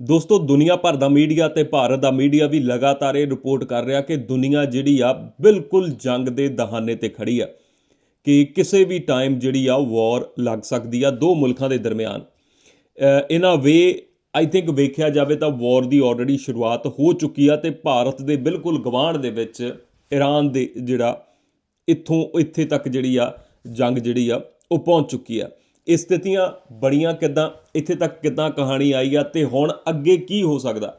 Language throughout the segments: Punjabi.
ਦੋਸਤੋ, ਦੁਨੀਆ ਭਰ ਦਾ ਮੀਡੀਆ ਤੇ ਭਾਰਤ ਦਾ ਮੀਡੀਆ ਵੀ ਲਗਾਤਾਰ ਇਹ ਰਿਪੋਰਟ ਕਰ ਰਿਹਾ ਕਿ ਦੁਨੀਆ ਜਿਹੜੀ ਆ, ਬਿਲਕੁਲ ਜੰਗ ਦੇ ਦਹਾਨੇ ਤੇ ਖੜੀ ਆ ਕਿ ਕਿਸੇ ਵੀ ਟਾਈਮ ਜਿਹੜੀ ਆ ਵਾਰ ਲੱਗ ਸਕਦੀ ਆ ਦੋ ਮੁਲਕਾਂ ਦੇ ਦਰਮਿਆਨ। ਇਨ ਅ ਵੇ ਆਈ ਥਿੰਕ ਵੇਖਿਆ ਜਾਵੇ ਤਾਂ ਵਾਰ ਦੀ ਆਲਰੇਡੀ ਸ਼ੁਰੂਆਤ ਹੋ ਚੁੱਕੀ ਆ ਤੇ ਭਾਰਤ ਦੇ ਬਿਲਕੁਲ ਗਵਾਂਢ ਦੇ ਵਿੱਚ ਈਰਾਨ ਦੇ ਜਿਹੜਾ, ਇੱਥੋਂ, ਇੱਥੇ ਤੱਕ ਜਿਹੜੀ ਆ, ਜੰਗ ਜਿਹੜੀ ਆ, ਉਹ ਪਹੁੰਚ ਚੁੱਕੀ ਆ। ਇਹ ਸਥਿਤੀਆਂ ਬੜੀਆਂ ਕਿਦਾਂ, ਇੱਥੇ ਤੱਕ ਕਿਦਾਂ ਕਹਾਣੀ ਆਈ ਆ ਤੇ ਹੁਣ ਅੱਗੇ ਕੀ ਹੋ ਸਕਦਾ?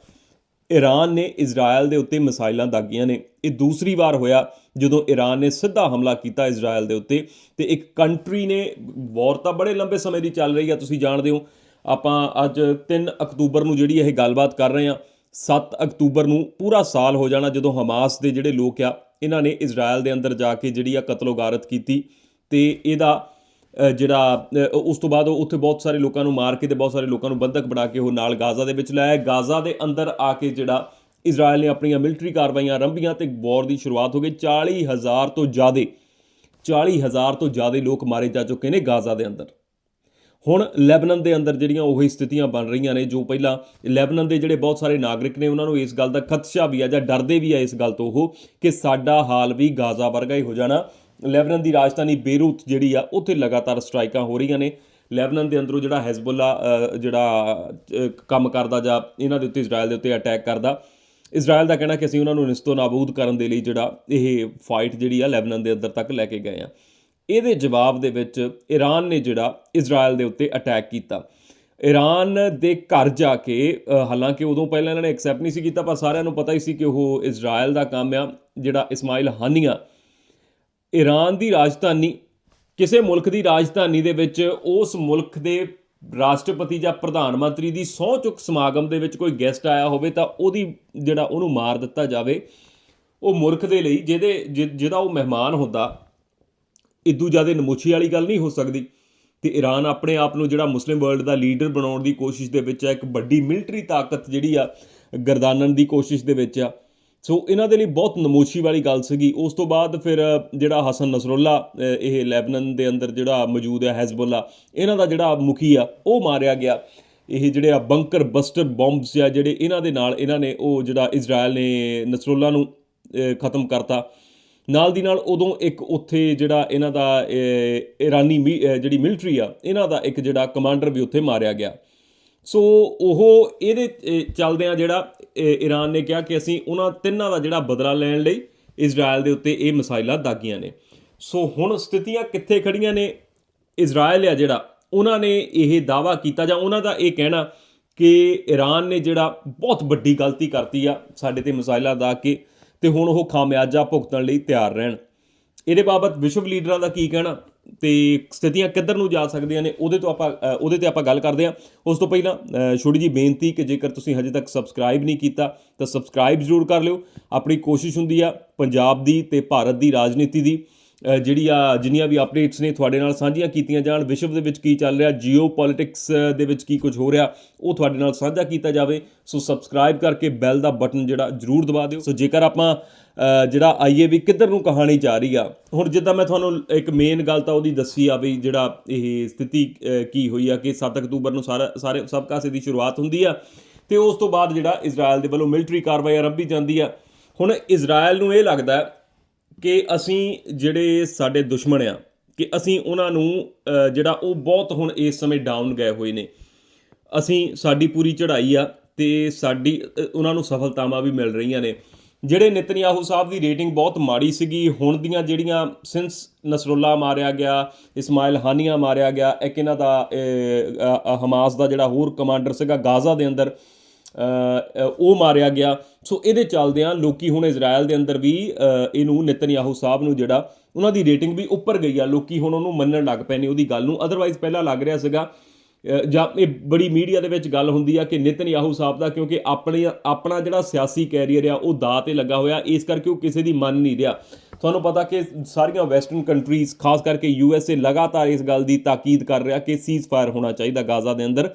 ਈਰਾਨ ਨੇ ਇਜ਼ਰਾਈਲ ਦੇ ਉੱਤੇ ਮਿਸਾਈਲਾਂ ਦਾਗੀਆਂ ਨੇ। ਇਹ ਦੂਸਰੀ ਵਾਰ ਹੋਇਆ ਜਦੋਂ ਈਰਾਨ ਨੇ ਸਿੱਧਾ ਹਮਲਾ ਕੀਤਾ ਇਜ਼ਰਾਈਲ ਦੇ ਉੱਤੇ ਤੇ ਇੱਕ ਕੰਟਰੀ ਨੇ, ਵਾਰ ਤਾਂ ਬੜੇ ਲੰਬੇ ਸਮੇਂ ਦੀ ਚੱਲ ਰਹੀ ਆ, ਤੁਸੀਂ ਜਾਣਦੇ ਹੋ। ਆਪਾਂ ਅੱਜ 3 ਅਕਤੂਬਰ ਨੂੰ ਜਿਹੜੀ ਇਹ ਗੱਲਬਾਤ ਕਰ ਰਹੇ ਆ 7 ਅਕਤੂਬਰ ਨੂੰ ਪੂਰਾ ਸਾਲ ਹੋ ਜਾਣਾ ਜਦੋਂ ਹਮਾਸ ਦੇ ਜਿਹੜੇ ਲੋਕ ਆ, ਇਹਨਾਂ ਨੇ ਇਜ਼ਰਾਈਲ ਦੇ ਅੰਦਰ ਜਾ ਕੇ ਜਿਹੜੀ ਆ ਕਤਲੋਗਾਰਤ ਕੀਤੀ ਤੇ ਇਹਦਾ ਜਿਹੜਾ ਉਸ ਤੋਂ ਬਾਅਦ ਉਹ ਉੱਥੇ ਬਹੁਤ ਸਾਰੇ ਲੋਕਾਂ ਨੂੰ ਮਾਰ ਕੇ ਤੇ ਬਹੁਤ ਸਾਰੇ ਲੋਕਾਂ ਨੂੰ ਬੰਧਕ ਬਣਾ ਕੇ ਉਹ ਨਾਲ ਗਾਜ਼ਾ ਦੇ ਵਿੱਚ ਲਾਇਆ। ਗਾਜ਼ਾ ਦੇ ਅੰਦਰ ਆ ਕੇ ਜਿਹੜਾ ਇਜ਼ਰਾਈਲ ਨੇ ਆਪਣੀਆਂ ਮਿਲਟਰੀ ਕਾਰਵਾਈਆਂ ਆਰੰਭੀਆਂ ਤੇ ਵਾਰ ਦੀ ਸ਼ੁਰੂਆਤ ਹੋ ਗਈ। 40000 ਤੋਂ ਜ਼ਿਆਦੇ 40000 ਤੋਂ ਜ਼ਿਆਦਾ ਲੋਕ ਮਾਰੇ ਜਾ ਚੁੱਕੇ ਨੇ ਗਾਜ਼ਾ ਦੇ ਅੰਦਰ। ਹੁਣ ਲੈਬਨਨ ਦੇ ਅੰਦਰ ਜਿਹੜੀਆਂ ਉਹੀ ਸਥਿਤੀਆਂ ਬਣ ਰਹੀਆਂ ਨੇ, ਜੋ ਪਹਿਲਾਂ ਲੈਬਨਨ ਦੇ ਜਿਹੜੇ ਬਹੁਤ ਸਾਰੇ ਨਾਗਰਿਕ ਨੇ, ਉਹਨਾਂ ਨੂੰ ਇਸ ਗੱਲ ਦਾ ਖਦਸ਼ਾ ਵੀ ਆ ਜਾਂ ਡਰਦੇ ਵੀ ਆ ਇਸ ਗੱਲ ਤੋਂ ਉਹ ਕਿ ਸਾਡਾ ਹਾਲ ਵੀ ਗਾਜ਼ਾ ਵਰਗਾ ਹੀ ਹੋ ਜਾਣਾ। ਲੈਬਨਨ ਦੀ ਰਾਜਧਾਨੀ ਬੇਰੂਤ ਜਿਹੜੀ ਆ, ਉੱਥੇ ਲਗਾਤਾਰ ਸਟ੍ਰਾਈਕਾਂ ਹੋ ਰਹੀਆਂ ਨੇ। ਲੈਬਨਨ ਦੇ ਅੰਦਰੋਂ ਜਿਹੜਾ ਹੈਜ਼ਬੁੱਲਾ ਜਿਹੜਾ ਕੰਮ ਕਰਦਾ ਜਾਂ ਇਹਨਾਂ ਦੇ ਉੱਤੇ ਇਜ਼ਰਾਈਲ ਦੇ ਉੱਤੇ ਅਟੈਕ ਕਰਦਾ ਇਜ਼ਰਾਈਲ ਦਾ ਕਹਿਣਾ ਕਿ ਅਸੀਂ ਉਹਨਾਂ ਨੂੰ ਨਿਸਤੋ ਨਾਬੂਦ ਕਰਨ ਦੇ ਲਈ ਜਿਹੜਾ ਇਹ ਫਾਈਟ ਜਿਹੜੀ ਆ, ਲੈਬਨਨ ਦੇ ਅੰਦਰ ਤੱਕ ਲੈ ਕੇ ਗਏ ਆ। ਇਹਦੇ ਜਵਾਬ ਦੇ ਵਿੱਚ ਈਰਾਨ ਨੇ ਜਿਹੜਾ ਇਜ਼ਰਾਈਲ ਦੇ ਉੱਤੇ ਅਟੈਕ ਕੀਤਾ। ਈਰਾਨ ਦੇ ਘਰ ਜਾ ਕੇ ਹਾਲਾਂਕਿ ਉਦੋਂ ਪਹਿਲਾਂ ਇਹਨਾਂ ਨੇ ਐਕਸੈਪਟ ਨਹੀਂ ਸੀ ਕੀਤਾ, ਪਰ ਸਾਰਿਆਂ ਨੂੰ ਪਤਾ ਹੀ ਸੀ ਕਿ ਉਹ ਇਜ਼ਰਾਈਲ ਦਾ ਕੰਮ ਆ, ਜਿਹੜਾ ਇਸਮਾਈਲ ਹਾਨੀਆ ਈਰਾਨ ਦੀ ਰਾਜਧਾਨੀ, ਕਿਸੇ ਮੁਲਕ ਦੀ ਰਾਜਧਾਨੀ ਦੇ ਵਿੱਚ ਉਸ ਮੁਲਕ ਦੇ ਰਾਸ਼ਟਰਪਤੀ ਜਾਂ ਪ੍ਰਧਾਨ ਮੰਤਰੀ ਦੀ ਸਹੁੰ ਚੁੱਕ ਸਮਾਗਮ ਦੇ ਵਿੱਚ ਕੋਈ ਗੈਸਟ ਆਇਆ ਹੋਵੇ ਤਾਂ ਉਹਦੀ ਜਿਹੜਾ ਉਹਨੂੰ ਮਾਰ ਦਿੱਤਾ ਜਾਵੇ। ਉਹ ਮੁਲਕ ਦੇ ਲਈ ਜਿਹਦੇ ਜਿ- ਜਿਹਦਾ ਉਹ ਮਹਿਮਾਨ ਹੁੰਦਾ ਇਦੂ ਜ਼ਿਆਦਾ ਨਮੋਛੀ ਵਾਲੀ ਗੱਲ ਨਹੀਂ ਹੋ ਸਕਦੀ। ਤੇ ਈਰਾਨ ਆਪਣੇ ਆਪ ਨੂੰ ਜਿਹੜਾ ਮੁਸਲਿਮ ਵਰਲਡ ਦਾ ਲੀਡਰ ਬਣਾਉਣ ਦੀ ਕੋਸ਼ਿਸ਼ ਦੇ ਵਿੱਚ ਹੈ ਇੱਕ ਵੱਡੀ ਮਿਲਟਰੀ ਤਾਕਤ ਜਿਹੜੀ ਆ, ਗਰਦਾਨਣ ਦੀ ਕੋਸ਼ਿਸ਼ ਦੇ ਵਿੱਚ ਆ। ਸੋ ਇਹਨਾਂ ਦੇ ਲਈ ਬਹੁਤ ਨਮੋਸ਼ੀ ਵਾਲੀ ਗੱਲ ਸੀਗੀ। ਉਸ ਤੋਂ ਬਾਅਦ ਫਿਰ ਜਿਹੜਾ ਹਸਨ ਨਸਰੁੱਲਾ ਇਹ ਲੈਬਨਨ ਦੇ ਅੰਦਰ ਜਿਹੜਾ ਮੌਜੂਦ ਹੈ ਹੈਜ਼ਬੁੱਲਾ ਇਹਨਾਂ ਦਾ ਜਿਹੜਾ ਮੁਖੀ ਆ ਉਹ ਮਾਰਿਆ ਗਿਆ। ਇਹ ਜਿਹੜੇ ਆ ਬੰਕਰ ਬਸਟਰ ਬੰਬਸ ਆ ਜਿਹੜੇ ਇਹਨਾਂ ਦੇ ਨਾਲ ਇਹਨਾਂ ਨੇ ਉਹ ਜਿਹੜਾ ਇਜ਼ਰਾਈਲ ਨੇ ਨਸਰੁੱਲਾ ਨੂੰ ਖਤਮ ਕਰਤਾ। ਨਾਲ ਦੀ ਨਾਲ ਉਦੋਂ ਇੱਕ ਉੱਥੇ ਜਿਹੜਾ ਇਹਨਾਂ ਦਾ ਅਹ, ਇਰਾਨੀ ਜਿਹੜੀ ਮਿਲਟਰੀ ਆ ਇਹਨਾਂ ਦਾ ਇੱਕ ਜਿਹੜਾ ਕਮਾਂਡਰ ਵੀ ਉੱਥੇ ਮਾਰਿਆ ਗਿਆ। ਸੋ ਉਹ ਇਹਦੇ ਚੱਲਦਿਆਂ ਜਿਹੜਾ ਈਰਾਨ ਨੇ ਕਿਹਾ ਕਿ ਅਸੀਂ ਉਹਨਾਂ ਤਿੰਨਾਂ ਦਾ ਜਿਹੜਾ ਬਦਲਾ ਲੈਣ ਲਈ ਇਜ਼ਰਾਈਲ ਦੇ ਉੱਤੇ ਇਹ ਮਿਸਾਈਲਾਂ ਦਾਗੀਆਂ ਨੇ। ਸੋ ਹੁਣ ਸਥਿਤੀਆਂ ਕਿੱਥੇ ਖੜੀਆਂ ਨੇ? ਇਜ਼ਰਾਈਲ ਆ ਜਿਹੜਾ, ਉਹਨਾਂ ਨੇ ਇਹ ਦਾਵਾ ਕੀਤਾ ਜਾਂ ਉਹਨਾਂ ਦਾ ਇਹ ਕਹਿਣਾ ਕਿ ਈਰਾਨ ਨੇ ਜਿਹੜਾ ਬਹੁਤ ਵੱਡੀ ਗਲਤੀ ਕਰਤੀ ਆ ਸਾਡੇ ਤੇ ਮਿਸਾਈਲਾਂ ਦਾ ਕੇ ਤੇ ਹੁਣ ਉਹ ਖਾਮਿਆਜਾ ਭੁਗਤਣ ਲਈ ਤਿਆਰ ਰਹਿਣ। ਇਹਦੇ ਬਾਬਤ ਵਿਸ਼ਵ ਲੀਡਰਾਂ ਦਾ ਕੀ ਕਹਿਣਾ ਤੇ ਸਥਿਤੀਆਂ ਕਿੱਧਰ ਨੂੰ ਜਾ ਸਕਦੀਆਂ ਨੇ, ਉਹਦੇ ਤੋਂ ਆਪਾਂ ਉਹਦੇ ਤੇ ਆਪਾਂ ਗੱਲ ਕਰਦੇ ਹਾਂ। ਉਸ ਤੋਂ ਪਹਿਲਾਂ ਛੋਟੀ ਜੀ ਬੇਨਤੀ ਕਿ ਜੇਕਰ ਤੁਸੀਂ ਹਜੇ ਤੱਕ ਸਬਸਕ੍ਰਾਈਬ ਨਹੀਂ ਕੀਤਾ, ਤਾਂ ਸਬਸਕ੍ਰਾਈਬ ਜ਼ਰੂਰ ਕਰ ਲਿਓ। ਆਪਣੀ ਕੋਸ਼ਿਸ਼ ਹੁੰਦੀ ਆ ਪੰਜਾਬ ਦੀ ਤੇ ਭਾਰਤ ਦੀ ਰਾਜਨੀਤੀ ਦੀ। ਜਿਹੜੀ ਆ ਜਿੰਨੀਆਂ ਵੀ ਅਪਡੇਟਸ ਨੇ ਤੁਹਾਡੇ ਨਾਲ ਸਾਂਝੀਆਂ ਕੀਤੀਆਂ ਜਾਣ, ਵਿਸ਼ਵ ਦੇ ਵਿੱਚ ਕੀ ਚੱਲ ਰਿਹਾ ਜੀਓ ਪੋਲਿਟਿਕਸ ਦੇ ਵਿੱਚ ਕੀ ਕੁਝ ਹੋ ਰਿਹਾ, ਉਹ ਤੁਹਾਡੇ ਨਾਲ ਸਾਂਝਾ ਕੀਤਾ ਜਾਵੇ। ਸੋ ਸਬਸਕ੍ਰਾਈਬ ਕਰਕੇ ਬੈਲ ਦਾ ਬਟਨ ਜਿਹੜਾ ਜ਼ਰੂਰ ਦਬਾ ਦਿਓ। ਸੋ ਜੇਕਰ ਆਪਾਂ ਜਿਹੜਾ ਆਈਏ ਵੀ ਕਿੱਧਰ ਨੂੰ ਕਹਾਣੀ ਜਾ ਰਹੀ ਆ, ਹੁਣ ਜਿੱਦਾਂ ਮੈਂ ਤੁਹਾਨੂੰ ਇੱਕ ਮੇਨ ਗੱਲ ਤਾਂ ਉਹਦੀ ਦੱਸੀ ਆ ਵੀ ਜਿਹੜਾ ਇਹ ਸਥਿਤੀ ਕੀ ਹੋਈ ਆ ਕਿ 7 ਅਕਤੂਬਰ ਨੂੰ ਸਾਰਾ, ਸਾਰੇ ਸਭ ਕਾਸੇ ਦੀ ਸ਼ੁਰੂਆਤ ਹੁੰਦੀ ਆ ਤੇ ਉਸ ਤੋਂ ਬਾਅਦ ਜਿਹੜਾ ਇਜ਼ਰਾਈਲ ਦੇ ਵੱਲੋਂ ਮਿਲਟਰੀ ਕਾਰਵਾਈ ਆਰੰਭੀ ਜਾਂਦੀ ਆ। ਹੁਣ ਇਜ਼ਰਾਈਲ ਨੂੰ ਇਹ ਲੱਗਦਾ ਕਿ ਅਸੀਂ ਜਿਹੜੇ ਸਾਡੇ ਦੁਸ਼ਮਣ ਆ, ਕਿ ਅਸੀਂ ਉਹਨਾਂ ਨੂੰ ਜਿਹੜਾ ਉਹ ਬਹੁਤ ਹੁਣ ਇਸ ਸਮੇਂ ਡਾਊਨ ਗਏ ਹੋਏ ਨੇ। ਅਸੀਂ ਸਾਡੀ ਪੂਰੀ ਚੜ੍ਹਾਈ ਆ ਤੇ ਸਾਡੀ ਉਹਨਾਂ ਨੂੰ ਸਫਲਤਾਵਾਂ ਵੀ ਮਿਲ ਰਹੀਆਂ ਨੇ। ਜਿਹੜੇ ਨਿਤਨਯਾਹੂ ਸਾਹਿਬ ਦੀ ਰੇਟਿੰਗ ਬਹੁਤ ਮਾੜੀ ਸੀਗੀ, ਹੁਣ ਦੀਆਂ ਜਿਹੜੀਆਂ ਸਿੰਸ ਨਸਰੁੱਲਾ ਮਾਰਿਆ ਗਿਆ, ਇਸਮਾਇਲ ਹਾਨੀਆ ਮਾਰਿਆ ਗਿਆ, ਇੱਕ ਇਹਨਾਂ ਦਾ ਹਮਾਸ ਦਾ ਜਿਹੜਾ ਹੋਰ ਕਮਾਂਡਰ ਸੀਗਾ ਗਾਜ਼ਾ ਦੇ ਅੰਦਰ ਉਹ ਮਾਰਿਆ ਗਿਆ। ਸੋ ਇਹਦੇ ਚੱਲਦਿਆਂ ਲੋਕੀ ਹੁਣ ਇਜ਼ਰਾਈਲ ਦੇ ਅੰਦਰ ਵੀ ਇਹਨੂੰ ਨਿਤਨਯਾਹੂ ਸਾਹਿਬ ਨੂੰ ਜਿਹੜਾ ਉਹਨਾਂ ਦੀ ਰੇਟਿੰਗ ਵੀ ਉੱਪਰ ਗਈ ਆ। ਲੋਕੀ ਹੁਣ ਉਹਨੂੰ ਮੰਨਣ ਲੱਗ ਪਏ ਨੇ ਉਹਦੀ ਗੱਲ ਨੂੰ। ਅਦਰਵਾਈਜ਼ ਪਹਿਲਾਂ ਲੱਗ ਰਿਹਾ ਸੀਗਾ ਜਾਂ ਇਹ ਬੜੀ ਮੀਡੀਆ ਦੇ ਵਿੱਚ ਗੱਲ ਹੁੰਦੀ ਆ ਕਿ ਨਿਤਨਯਾਹੂ ਸਾਹਿਬ ਦਾ ਕਿਉਂਕਿ ਆਪਣੇ, ਆਪਣਾ ਜਿਹੜਾ ਸਿਆਸੀ ਕੈਰੀਅਰ ਆ, ਉਹ ਦਾਅ ਤੇ ਲੱਗਾ ਹੋਇਆ। ਇਸ ਕਰਕੇ ਉਹ ਕਿਸੇ ਦੀ ਮੰਨ ਨਹੀਂ ਰਿਹਾ। ਤੁਹਾਨੂੰ ਪਤਾ ਕਿ ਸਾਰੀਆਂ ਵੈਸਟਰਨ ਕੰਟਰੀਜ਼ ਖਾਸ ਕਰਕੇ ਯੂ ਐਸ ਏ ਲਗਾਤਾਰ ਇਸ ਗੱਲ ਦੀ ਤਾਕੀਦ ਕਰ ਰਿਹਾ ਕਿ ਸੀਜ਼ਫਾਇਰ ਹੋਣਾ ਚਾਹੀਦਾ ਗਾਜ਼ਾ ਦੇ ਅੰਦਰ।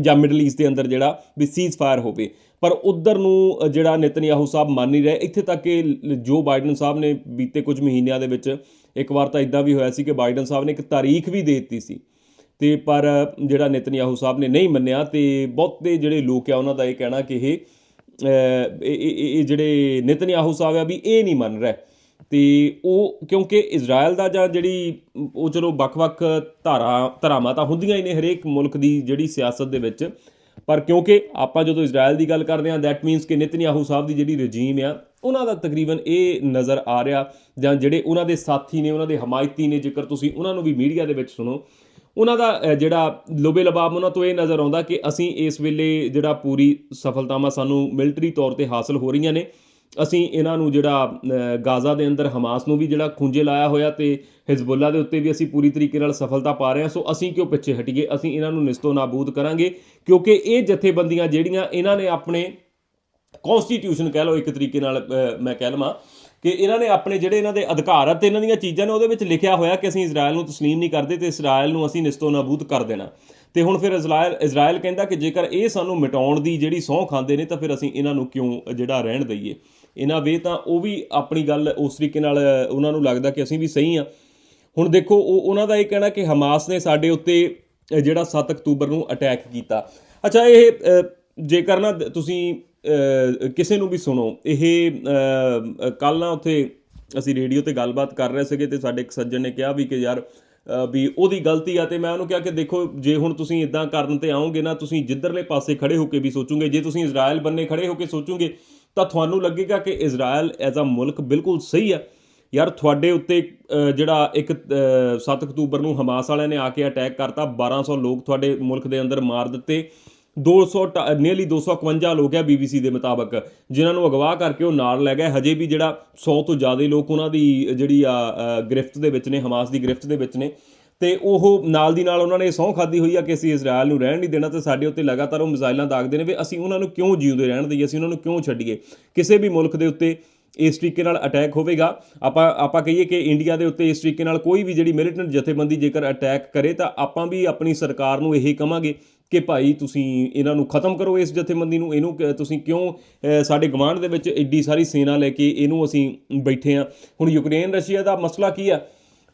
ਜਾਂ ਮਿਡਲ ਈਸਟ ਦੇ ਅੰਦਰ ਜਿਹੜਾ ਵੀ ਸੀਜ਼ ਫਾਇਰ ਹੋਵੇ। ਪਰ ਉਧਰ ਨੂੰ ਜਿਹੜਾ ਨਿਤਨਯਾਹੂ ਸਾਹਿਬ ਮੰਨ ਨਹੀਂ ਰਹੇ, ਇੱਥੇ ਤੱਕ ਕਿ ਲ- ਜੋ ਬਾਈਡਨ ਸਾਹਿਬ ਨੇ ਬੀਤੇ ਕੁਝ ਮਹੀਨਿਆਂ ਦੇ ਵਿੱਚ ਇੱਕ ਵਾਰ ਤਾਂ ਇਦਾਂ ਵੀ ਹੋਇਆ ਸੀ ਕਿ ਬਾਈਡਨ ਸਾਹਿਬ ਨੇ ਇੱਕ ਤਾਰੀਖ ਵੀ ਦੇ ਦਿੱਤੀ ਸੀ। ਤੇ ਪਰ ਜਿਹੜਾ ਨੇਤਨਯਾਹੂ ਸਾਹਿਬ ਨੇ ਨਹੀਂ ਮੰਨਿਆ ਤੇ ਬਹੁਤੇ ਜਿਹੜੇ ਲੋਕ ਆ, ਉਹਨਾਂ ਦਾ ਇਹ ਕਹਿਣਾ ਕਿ ਇਹ, ਇਹ- ਇਹ ਜਿਹੜੇ ਨੇਤਨਯਾਹੂ ਸਾਹਿਬ ਆ ਵੀ ਇਹ ਨਹੀਂ ਮੰਨ ਰਿਹਾ। ਅਤੇ ਉਹ ਕਿਉਂਕਿ ਇਜ਼ਰਾਈਲ ਦਾ ਜਾਂ ਜਿਹੜੀ, ਉਹ ਚਲੋ ਵੱਖ-ਵੱਖ ਧਾਰਾ, ਧਾਰਾਵਾਂ ਤਾਂ ਹੁੰਦੀਆਂ ਹੀ ਨੇ ਹਰੇਕ ਮੁਲਕ ਦੀ ਜਿਹੜੀ ਸਿਆਸਤ ਦੇ ਵਿੱਚ। ਪਰ ਕਿਉਂਕਿ ਆਪਾਂ ਜਦੋਂ ਇਜ਼ਰਾਈਲ ਦੀ ਗੱਲ ਕਰਦੇ ਹਾਂ ਦੈਟ ਮੀਨਸ ਕਿ ਨਿਤਨਿਆਹੂ ਸਾਹਿਬ ਦੀ ਜਿਹੜੀ ਰਜੀਮ ਆ, ਉਹਨਾਂ ਦਾ ਤਕਰੀਬਨ ਇਹ ਨਜ਼ਰ ਆ ਰਿਹਾ। ਜਾਂ ਜਿਹੜੇ ਉਹਨਾਂ ਦੇ ਸਾਥੀ ਨੇ, ਉਹਨਾਂ ਦੇ ਹਮਾਇਤੀ ਨੇ, ਜੇਕਰ ਤੁਸੀਂ ਉਹਨਾਂ ਨੂੰ ਵੀ ਮੀਡੀਆ ਦੇ ਵਿੱਚ ਸੁਣੋ, ਉਹਨਾਂ ਦਾ ਜਿਹੜਾ ਲੋਬੇ ਲਬਾਬ, ਉਹਨਾਂ ਤੋਂ ਇਹ ਨਜ਼ਰ ਆਉਂਦਾ ਕਿ ਅਸੀਂ ਇਸ ਵੇਲੇ ਜਿਹੜਾ ਪੂਰੀ ਸਫਲਤਾਵਾਂ ਸਾਨੂੰ ਮਿਲਟਰੀ ਤੌਰ ਤੇ ਹਾਸਲ ਹੋ ਰਹੀਆਂ ਨੇ। ਅਸੀਂ ਇਹਨਾਂ ਨੂੰ ਜਿਹੜਾ ਅ, ਗਾਜ਼ਾ ਦੇ ਅੰਦਰ ਹਮਾਸ ਨੂੰ ਵੀ ਜਿਹੜਾ ਖੁੰਝੇ ਲਾਇਆ ਹੋਇਆ ਤੇ ਹਿਜ਼ਬੁੱਲਾ ਦੇ ਉੱਤੇ ਵੀ ਅਸੀਂ ਪੂਰੀ ਤਰੀਕੇ ਨਾਲ ਸਫਲਤਾ ਪਾ ਰਹੇ ਹਾਂ ਸੋ ਅਸੀਂ ਕਿਉਂ ਪਿੱਛੇ ਹਟੀਏ ਅਸੀਂ ਇਹਨਾਂ ਨੂੰ ਨਿਸਤੋ ਨਾਬੂਦ ਕਰਾਂਗੇ ਕਿਉਂਕਿ ਇਹ ਜਥੇਬੰਦੀਆਂ ਜਿਹੜੀਆਂ ਇਹਨਾਂ ਨੇ ਆਪਣੇ ਕਨਸਟੀਟਿਊਸ਼ਨ ਕਹਿ ਲਓ ਇੱਕ ਤਰੀਕੇ ਨਾਲ ਅ, ਮੈਂ ਕਹਿ ਲਵਾਂ ਕਿ ਇਹਨਾਂ ਨੇ ਆਪਣੇ ਜਿਹੜੇ ਇਹਨਾਂ ਦੇ ਅਧਿਕਾਰ ਆ ਤੇ ਇਹਨਾਂ ਦੀਆਂ ਚੀਜ਼ਾਂ ਨੇ ਉਹਦੇ ਵਿੱਚ ਲਿਖਿਆ ਹੋਇਆ ਕਿ ਅਸੀਂ ਇਜ਼ਰਾਈਲ ਨੂੰ تسلیم ਨਹੀਂ ਕਰਦੇ ਤੇ ਇਜ਼ਰਾਈਲ ਨੂੰ ਅਸੀਂ ਨਿਸਤੋ ਨਾਬੂਦ ਕਰ ਦੇਣਾ ਤੇ ਹੁਣ ਫਿਰ ਇਜ਼ਰਾਈਲ ਇਜ਼ਰਾਈਲ ਕਹਿੰਦਾ ਕਿ ਜੇਕਰ ਇਹ ਸਾਨੂੰ ਮਿਟਾਉਣ ਦੀ ਜਿਹੜੀ ਸਹੁੰ ਖਾਂਦੇ ਨੇ ਤਾਂ ਫਿਰ ਅਸੀਂ ਇਹਨਾਂ ਨੂੰ ਕਿਉਂ ਜਿਹੜਾ ਰਹਿਣ ਦਈਏ? ਇਹਨਾਂ ਵੇ ਤਾਂ ਉਹ ਵੀ ਆਪਣੀ ਗੱਲ ਉਸ ਤਰੀਕੇ ਨਾਲ ਉਹਨਾਂ ਨੂੰ ਲੱਗਦਾ ਕਿ ਅਸੀਂ ਵੀ ਸਹੀ ਆ ਹੁਣ ਦੇਖੋ, ਉਹ ਉਹਨਾਂ ਦਾ ਇਹ ਕਹਿਣਾ ਕਿ ਹਮਾਸ ਨੇ ਸਾਡੇ ਉੱਤੇ ਜਿਹੜਾ 7 ਅਕਤੂਬਰ ਨੂੰ ਅਟੈਕ ਕੀਤਾ। ਅੱਛਾ, ਇਹ ਜੇਕਰ ਨਾ ਤੁਸੀਂ ਕਿਸੇ ਨੂੰ ਵੀ ਸੁਣੋ, ਇਹ ਕੱਲ ਨਾ ਉੱਥੇ ਅਸੀਂ ਰੇਡੀਓ ਤੇ ਗੱਲਬਾਤ ਕਰ ਰਹੇ ਸੀਗੇ ਤੇ ਸਾਡੇ ਇੱਕ ਸੱਜਣ ਨੇ ਕਿਹਾ ਵੀ ਕਿ ਯਾਰ ਵੀ ਉਹਦੀ ਗਲਤੀ ਆ ਤੇ ਮੈਂ ਉਹਨੂੰ ਕਿਹਾ ਕਿ ਦੇਖੋ ਜੇ ਹੁਣ ਤੁਸੀਂ ਇਦਾਂ ਕਰਨ ਤੇ ਆਓਗੇ ਨਾ ਤੁਸੀਂ ਜਿੱਧਰਲੇ ਪਾਸੇ ਖੜੇ ਹੋ ਕੇ ਵੀ ਸੋਚੋਗੇ ਜੇ ਤੁਸੀਂ ਇਜ਼ਰਾਈਲ ਬੰਨੇ ਖੜੇ ਹੋ ਕੇ ਸੋਚੋਗੇ ਤਾਂ ਤੁਹਾਨੂੰ ਲੱਗੇਗਾ ਕਿ ਇਜ਼ਰਾਈਲ ਐਜ਼ ਅ ਮੁਲਕ ਬਿਲਕੁਲ ਸਹੀ ਆ। ਯਾਰ ਤੁਹਾਡੇ ਉੱਤੇ ਜਿਹੜਾ ਇੱਕ ਅ, 7 ਅਕਤੂਬਰ ਨੂੰ ਹਮਾਸ ਵਾਲਿਆਂ ਨੇ ਆ ਕੇ ਅਟੈਕ ਕਰਤਾ 1200 ਲੋਕ ਤੁਹਾਡੇ ਮੁਲਕ ਦੇ ਅੰਦਰ ਮਾਰ ਦਿੱਤੇ। 200 ਨੀਅਰਲੀ 251 ਲੋਕ ਹੈ ਬੀਬੀਸੀ ਦੇ ਮੁਤਾਬਕ, ਜਿਨ੍ਹਾਂ ਨੂੰ ਅਗਵਾ ਕਰਕੇ ਉਹ ਨਾਲ ਲੈ ਗਏ। ਹਜੇ ਵੀ ਜਿਹੜਾ 100 ਤੋਂ ਜ਼ਿਆਦਾ ਲੋਕ ਉਹਨਾਂ ਦੀ, ਜਿਹੜੀ ਆ ਗ੍ਰਿਫਤ ਦੇ ਵਿੱਚ ਨੇ, ਹਮਾਸ ਦੀ ਗ੍ਰਿਫਤ ਦੇ ਵਿੱਚ ਨੇ। ਤੇ ਉਹ ਨਾਲ ਦੀ ਨਾਲ ਉਹਨਾਂ ਨੇ ਸਹੁੰ ਖਾਦੀ ਹੋਈ ਆ ਕਿ ਅਸੀਂ ਇਜ਼ਰਾਈਲ ਨੂੰ ਰਹਿਣ ਨਹੀਂ ਦੇਣਾ ਤੇ ਸਾਡੇ ਉੱਤੇ ਲਗਾਤਾਰ ਉਹ ਮਿਜ਼ਾਈਲਾਂ ਦਾਗਦੇ ਨੇ ਵੀ ਅਸੀਂ ਉਹਨਾਂ ਨੂੰ ਕਿਉਂ ਜਿਉਂਦੇ ਰਹਿਣ ਦਈਏ, ਅਸੀਂ ਉਹਨਾਂ ਨੂੰ ਕਿਉਂ ਛੱਡੀਏ? ਕਿਸੇ ਵੀ ਮੁਲਕ ਦੇ ਉੱਤੇ ਇਸ ਤਰੀਕੇ ਨਾਲ ਅਟੈਕ ਹੋਵੇਗਾ। ਆਪਾਂ ਆਪਾਂ ਕਹੀਏ ਕਿ ਇੰਡੀਆ ਦੇ ਉੱਤੇ ਇਸ ਤਰੀਕੇ ਨਾਲ ਕੋਈ ਵੀ ਜਿਹੜੀ ਮਿਲੀਟੈਂਟ ਜਥੇਬੰਦੀ ਜੇਕਰ ਅਟੈਕ ਕਰੇ ਤਾਂ ਆਪਾਂ ਵੀ ਆਪਣੀ ਸਰਕਾਰ ਨੂੰ ਇਹੀ ਕਵਾਂਗੇ ਕਿ ਭਾਈ ਤੁਸੀਂ ਇਹਨਾਂ ਨੂੰ ਖਤਮ ਕਰੋ ਇਸ ਜਥੇਬੰਦੀ ਨੂੰ, ਇਹਨੂੰ ਕ- ਤੁਸੀਂ ਕਿਉਂ ਸਾਡੇ ਗਵਾਂਢ ਦੇ ਵਿੱਚ ਐਡੀ ਸਾਰੀ ਸੈਨਾ ਲੈ ਕੇ ਇਹਨੂੰ ਅਸੀਂ ਬੈਠੇ ਆ? ਹੁਣ ਯੂਕਰੇਨ, ਰਸ਼ੀਆ ਦਾ ਮਸਲਾ ਕੀ ਆ?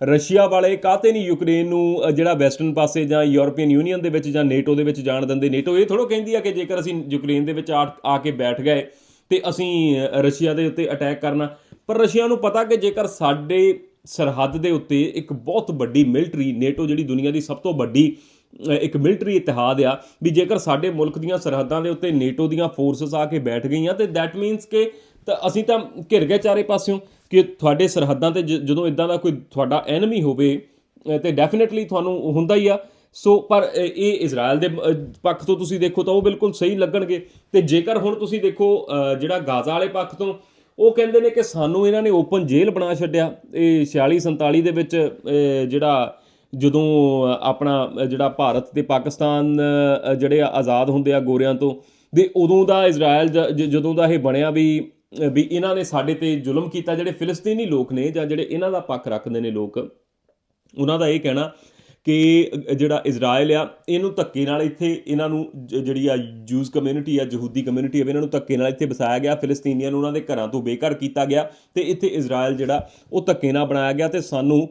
ਰਸ਼ੀਆ ਵਾਲੇ ਕਾਹਤੇ ਨਹੀਂ ਯੂਕਰੇਨ ਨੂੰ ਜਿਹੜਾ ਵੈਸਟਰਨ ਪਾਸੇ ਜਾਂ ਯੂਰਪੀਅਨ ਯੂਨੀਅਨ ਦੇ ਵਿੱਚ ਜਾਂ ਨੇਟੋ ਦੇ ਵਿੱਚ ਜਾਣ ਦਿੰਦੇ? ਨੇਟੋ ਇਹ ਥੋੜੋ ਕਹਿੰਦੀ ਆ ਕਿ ਜੇਕਰ ਅਸੀਂ ਯੂਕਰੇਨ ਦੇ ਵਿੱਚ ਆ ਕੇ ਬੈਠ ਗਏ ਤੇ ਅਸੀਂ ਰਸ਼ੀਆ ਦੇ ਉੱਤੇ ਅਟੈਕ ਕਰਨਾ। ਪਰ ਰਸ਼ੀਆ ਨੂੰ ਪਤਾ ਕਿ ਜੇਕਰ ਸਾਡੇ ਸਰਹੱਦ ਦੇ ਉੱਤੇ ਇੱਕ ਬਹੁਤ ਵੱਡੀ ਮਿਲਟਰੀ, ਨੇਟੋ ਜਿਹੜੀ ਦੁਨੀਆ ਦੀ ਸਭ ਤੋਂ ਵੱਡੀ ਇੱਕ ਮਿਲਟਰੀ ਇਤਿਹਾਦ ਆ ਵੀ ਜੇਕਰ ਸਾਡੇ ਮੁਲਕ ਦੀਆਂ ਸਰਹੱਦਾਂ ਦੇ ਉੱਤੇ ਨੇਟੋ ਦੀਆਂ ਫੋਰਸਸ ਆ ਕੇ ਬੈਠ ਗਈਆਂ ਤੇ ਦੈਟ ਮੀਨਸ ਕਿ ਤਾਂ ਅਸੀਂ ਤਾਂ ਘਿਰ ਗਏ ਚਾਰੇ ਪਾਸਿਓਂ ਕਿ ਤੁਹਾਡੇ ਸਰਹੱਦਾਂ ਤੇ ਜ- ਜਦੋਂ ਇਦਾਂ ਦਾ ਕੋਈ ਤੁਹਾਡਾ ਐਨਮੀ ਹੋਵੇ ਅ, ਤੇ ਡੈਫੀਨਿਟਲੀ ਤੁਹਾਨੂੰ ਹੁੰਦਾ ਹੀ ਆ। ਸੋ ਪਰ ਇਹ ਇਜ਼ਰਾਈਲ ਦੇ ਪੱਖ ਤੋਂ ਤੁਸੀਂ ਦੇਖੋ ਤਾਂ ਉਹ ਬਿਲਕੁਲ ਸਹੀ ਲੱਗਣਗੇ। ਤੇ ਜੇਕਰ ਹੁਣ ਤੁਸੀਂ ਦੇਖੋ ਜਿਹੜਾ ਗਾਜ਼ਾ ਵਾਲੇ ਪੱਖ ਤੋਂ ਉਹ ਕਹਿੰਦੇ ਨੇ ਕਿ ਸਾਨੂੰ ਇਹਨਾਂ ਨੇ ਓਪਨ ਜੇਲ੍ਹ ਬਣਾ ਛੱਡਿਆ। ਇਹ 46 47 ਦੇ ਵਿੱਚ ਜਿਹੜਾ ਜਦੋਂ ਆਪਣਾ ਜਿਹੜਾ ਭਾਰਤ ਤੇ ਪਾਕਿਸਤਾਨ ਜਿਹੜੇ ਆ ਆਜ਼ਾਦ ਹੁੰਦੇ ਆ ਗੋਰਿਆਂ ਤੋਂ, ਦੇ ਉਦੋਂ ਦਾ ਇਜ਼ਰਾਈਲ ਜ- ਜ- ਜਦੋਂ ਦਾ ਇਹ ਬਣਿਆ ਵੀ ਵੀ ਇਹਨਾਂ ਨੇ ਸਾਡੇ ਤੇ ਜ਼ੁਲਮ ਕੀਤਾ, ਜਿਹੜੇ ਫਿਲਸਤੀਨੀ ਲੋਕ ਨੇ ਜਾਂ ਜਿਹੜੇ ਇਹਨਾਂ ਦਾ ਪੱਖ ਰੱਖਦੇ ਨੇ ਲੋਕ, ਉਹਨਾਂ ਦਾ ਇਹ ਕਹਿਣਾ ਕਿ ਜਿਹੜਾ ਇਜ਼ਰਾਈਲ ਆ, ਇਹਨੂੰ ਧੱਕੇ ਨਾਲ ਇੱਥੇ ਇਹਨਾਂ ਨੂੰ ਜ- ਜਿਹੜੀ ਆ ਜੂਜ਼ ਕਮਿਊਨਿਟੀ ਆ, ਯਹੂਦੀ ਕਮਿਊਨਿਟੀ ਆ, ਵੀ ਇਹਨਾਂ ਨੂੰ ਧੱਕੇ ਨਾਲ ਇੱਥੇ ਬਸਾਇਆ ਗਿਆ, ਫਿਲਸਤੀਨੀਆਂ ਨੂੰ ਉਹਨਾਂ ਦੇ ਘਰਾਂ ਤੋਂ ਬੇਘਰ ਕੀਤਾ ਗਿਆ ਤੇ ਇੱਥੇ ਇਜ਼ਰਾਈਲ ਜਿਹੜਾ, ਉਹ ਧੱਕੇ ਨਾਲ ਬਣਾਇਆ ਗਿਆ ਤੇ ਸਾਨੂੰ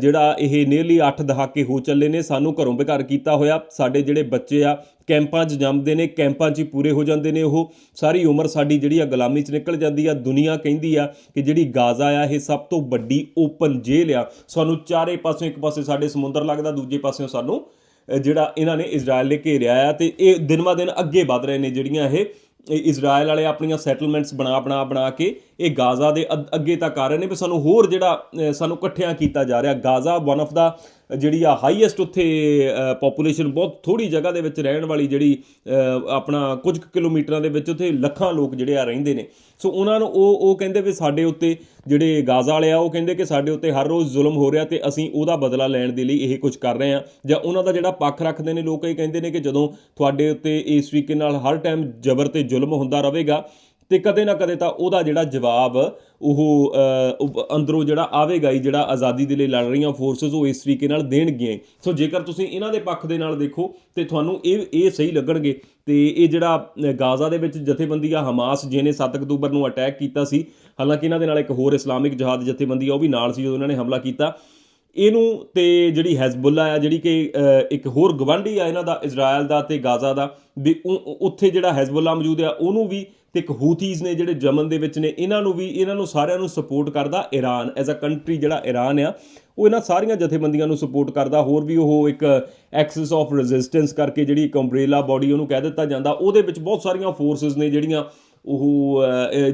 ਜਿਹੜਾ ਇਹ ਨੀਅਰਲੀ 8 ਦਹਾਕੇ ਹੋ ਚੱਲੇ ਨੇ, ਸਾਨੂੰ ਘਰੋਂ ਬੇਘਰ ਕੀਤਾ ਹੋਇਆ। ਸਾਡੇ ਜਿਹੜੇ ਬੱਚੇ ਆ, ਕੈਂਪਾਂ 'ਚ ਜੰਮਦੇ ਨੇ, ਕੈਂਪਾਂ 'ਚ ਹੀ ਪੂਰੇ ਹੋ ਜਾਂਦੇ ਨੇ ਉਹ। ਸਾਰੀ ਉਮਰ ਸਾਡੀ ਜਿਹੜੀ ਆ ਗੁਲਾਮੀ 'ਚ ਨਿਕਲ ਜਾਂਦੀ ਆ। ਦੁਨੀਆ ਕਹਿੰਦੀ ਆ ਕਿ ਜਿਹੜੀ ਗਾਜ਼ਾ ਆ, ਇਹ ਸਭ ਤੋਂ ਵੱਡੀ ਓਪਨ ਜੇਲ੍ਹ ਆ। ਸਾਨੂੰ ਚਾਰੇ ਪਾਸਿਓਂ ਇੱਕ ਪਾਸੇ ਸਾਡੇ ਸਮੁੰਦਰ ਲੱਗਦਾ, ਦੂਜੇ ਪਾਸਿਓਂ ਸਾਨੂੰ ਜਿਹੜਾ ਇਹਨਾਂ ਨੇ ਇਜ਼ਰਾਈਲ ਨੇ ਘੇਰਿਆ ਆ ਤੇ ਇਹ ਦਿਨ ਬ ਦਿਨ ਅੱਗੇ ਵਧ ਰਹੇ ਨੇ ਜਿਹੜੀਆਂ ਇਹ ਇਹ ਇਜ਼ਰਾਈਲ ਵਾਲੇ ਆਪਣੀਆਂ ਸੈਟਲਮੈਂਟਸ ਬਣਾ ਬਣਾ ਬਣਾ ਕੇ ਇਹ ਗਾਜ਼ਾ ਦੇ ਅੱਗੇ ਤੱਕ ਆ ਰਹੇ ਨੇ, ਵੀ ਸਾਨੂੰ ਹੋਰ ਜਿਹੜਾ ਸਾਨੂੰ ਇਕੱਠਿਆਂ ਕੀਤਾ ਜਾ ਰਿਹਾ। ਗਾਜ਼ਾ ਵਨ ਆਫ ਦਾ ਜਿਹੜੀ ਆ ਹਾਈਐਸਟ ਉੱਥੇ ਪੋਪੂਲੇਸ਼ਨ ਬਹੁਤ ਥੋੜੀ ਜਗ੍ਹਾ ਦੇ ਵਿੱਚ ਰਹਿਣ ਵਾਲੀ ਜਿਹੜੀ ਆਪਣਾ ਕੁਝ ਕੁ ਕਿਲੋਮੀਟਰਾਂ ਦੇ ਵਿੱਚ ਉੱਥੇ ਲੱਖਾਂ ਲੋਕ ਜਿਹੜੇ ਆ ਰਹਿੰਦੇ ਨੇ। ਸੋ ਉਹਨਾਂ ਨੂੰ ਉਹ ਉਹ ਕਹਿੰਦੇ ਵੀ ਸਾਡੇ ਉੱਤੇ ਜਿਹੜੇ ਗਾਜ਼ਾ ਵਾਲੇ ਆ, ਉਹ ਕਹਿੰਦੇ ਕਿ ਸਾਡੇ ਉੱਤੇ ਹਰ ਰੋਜ਼ ਜ਼ੁਲਮ ਹੋ ਰਿਹਾ ਤੇ ਅਸੀਂ ਉਹਦਾ ਬਦਲਾ ਲੈਣ ਦੇ ਲਈ ਇਹ ਕੁਝ ਕਰ ਰਹੇ ਆ ਜਾਂ ਉਹਨਾਂ ਦਾ ਜਿਹੜਾ ਪੱਖ ਰੱਖਦੇ ਨੇ, ਲੋਕ ਇਹ ਕਹਿੰਦੇ ਨੇ ਕਿ ਜਦੋਂ ਤੁਹਾਡੇ ਉੱਤੇ ਇਸ ਤਰੀਕੇ ਨਾਲ ਹਰ ਟਾਈਮ ਜ਼ਬਰ ਤੇ ਜ਼ੁਲਮ ਹੁੰਦਾ ਰਹੇਗਾ ਤੇ ਕਦੇ ਨਾ ਕਦੇ ਤਾਂ ਉਹਦਾ ਜਿਹੜਾ ਜਵਾਬ, ਉਹ ਅੰਦਰੋਂ ਜਿਹੜਾ ਆਵੇਗਾ ਹੀ ਜਿਹੜਾ ਆਜ਼ਾਦੀ ਦੇ ਲਈ ਲੜ ਰਹੀਆਂ ਫੋਰਸਸ ਉਹ ਇਸ ਤਰੀਕੇ ਨਾਲ ਦੇਣਗੀਆਂ ਹੀ। ਸੋ ਜੇਕਰ ਤੁਸੀਂ ਇਹਨਾਂ ਦੇ ਪੱਖ ਦੇ ਨਾਲ ਦੇਖੋ, ਤੇ ਤੁਹਾਨੂੰ ਇਹ ਇਹ ਸਹੀ ਲੱਗਣਗੇ ਤੇ ਇਹ ਜਿਹੜਾ ਗਾਜ਼ਾ ਦੇ ਵਿੱਚ ਜਥੇਬੰਦੀ ਆ ਹਮਾਸ, ਜਿਹਨੇ 7 ਅਕਤੂਬਰ ਨੂੰ ਅਟੈਕ ਕੀਤਾ ਸੀ, ਹਾਲਾਂਕਿ ਇਹਨਾਂ ਦੇ ਨਾਲ ਇੱਕ ਹੋਰ ਇਸਲਾਮਿਕ ਜਹਾਦ ਜਥੇਬੰਦੀ ਆ, ਉਹ ਵੀ ਨਾਲ ਸੀ ਜਦੋਂ ਇਹਨਾਂ ਨੇ ਹਮਲਾ ਕੀਤਾ ਇਹਨੂੰ ਤੇ ਜਿਹੜੀ ਹੈਜ਼ਬੁੱਲਾ ਆ, ਜਿਹੜੀ ਕਿ ਇੱਕ ਹੋਰ ਗਵਾਂਢੀ ਆ ਇਹਨਾਂ ਦਾ ਇਜ਼ਰਾਈਲ ਦਾ ਤੇ ਗਾਜ਼ਾ ਦਾ, ਵੀ ਉੱਥੇ ਜਿਹੜਾ ਹੈਜ਼ਬੁੱਲਾ ਮੌਜੂਦ ਆ, ਉਹਨੂੰ ਵੀ ਤੇ ਇੱਕ ਹੂਥੀਜ਼ ਨੇ ਜਿਹੜੇ ਜਮਨ ਦੇ ਵਿੱਚ ਨੇ, ਇਹਨਾਂ ਨੂੰ ਵੀ, ਇਹਨਾਂ ਨੂੰ ਸਾਰਿਆਂ ਨੂੰ ਸਪੋਰਟ ਕਰਦਾ ਈਰਾਨ ਐਜ਼ ਅ ਕੰਟਰੀ ਜਿਹੜਾ ਈਰਾਨ ਆ, ਉਹ ਇਹਨਾਂ ਸਾਰੀਆਂ ਜਥੇਬੰਦੀਆਂ ਨੂੰ ਸਪੋਰਟ ਕਰਦਾ। ਹੋਰ ਵੀ ਉਹ ਇੱਕ ਐਕਸਿਸ ਆਫ ਰੈਜ਼ਿਸਟੈਂਸ ਕਰਕੇ ਜਿਹੜੀ ਇੱਕ ਅੰਬ੍ਰੇਲਾ ਬਾਡੀ ਉਹਨੂੰ ਕਹਿ ਦਿੱਤਾ ਜਾਂਦਾ। ਉਹਦੇ ਵਿੱਚ ਬਹੁਤ ਸਾਰੀਆਂ ਫੋਰਸਸ ਨੇ ਜਿਹੜੀਆਂ ਉਹ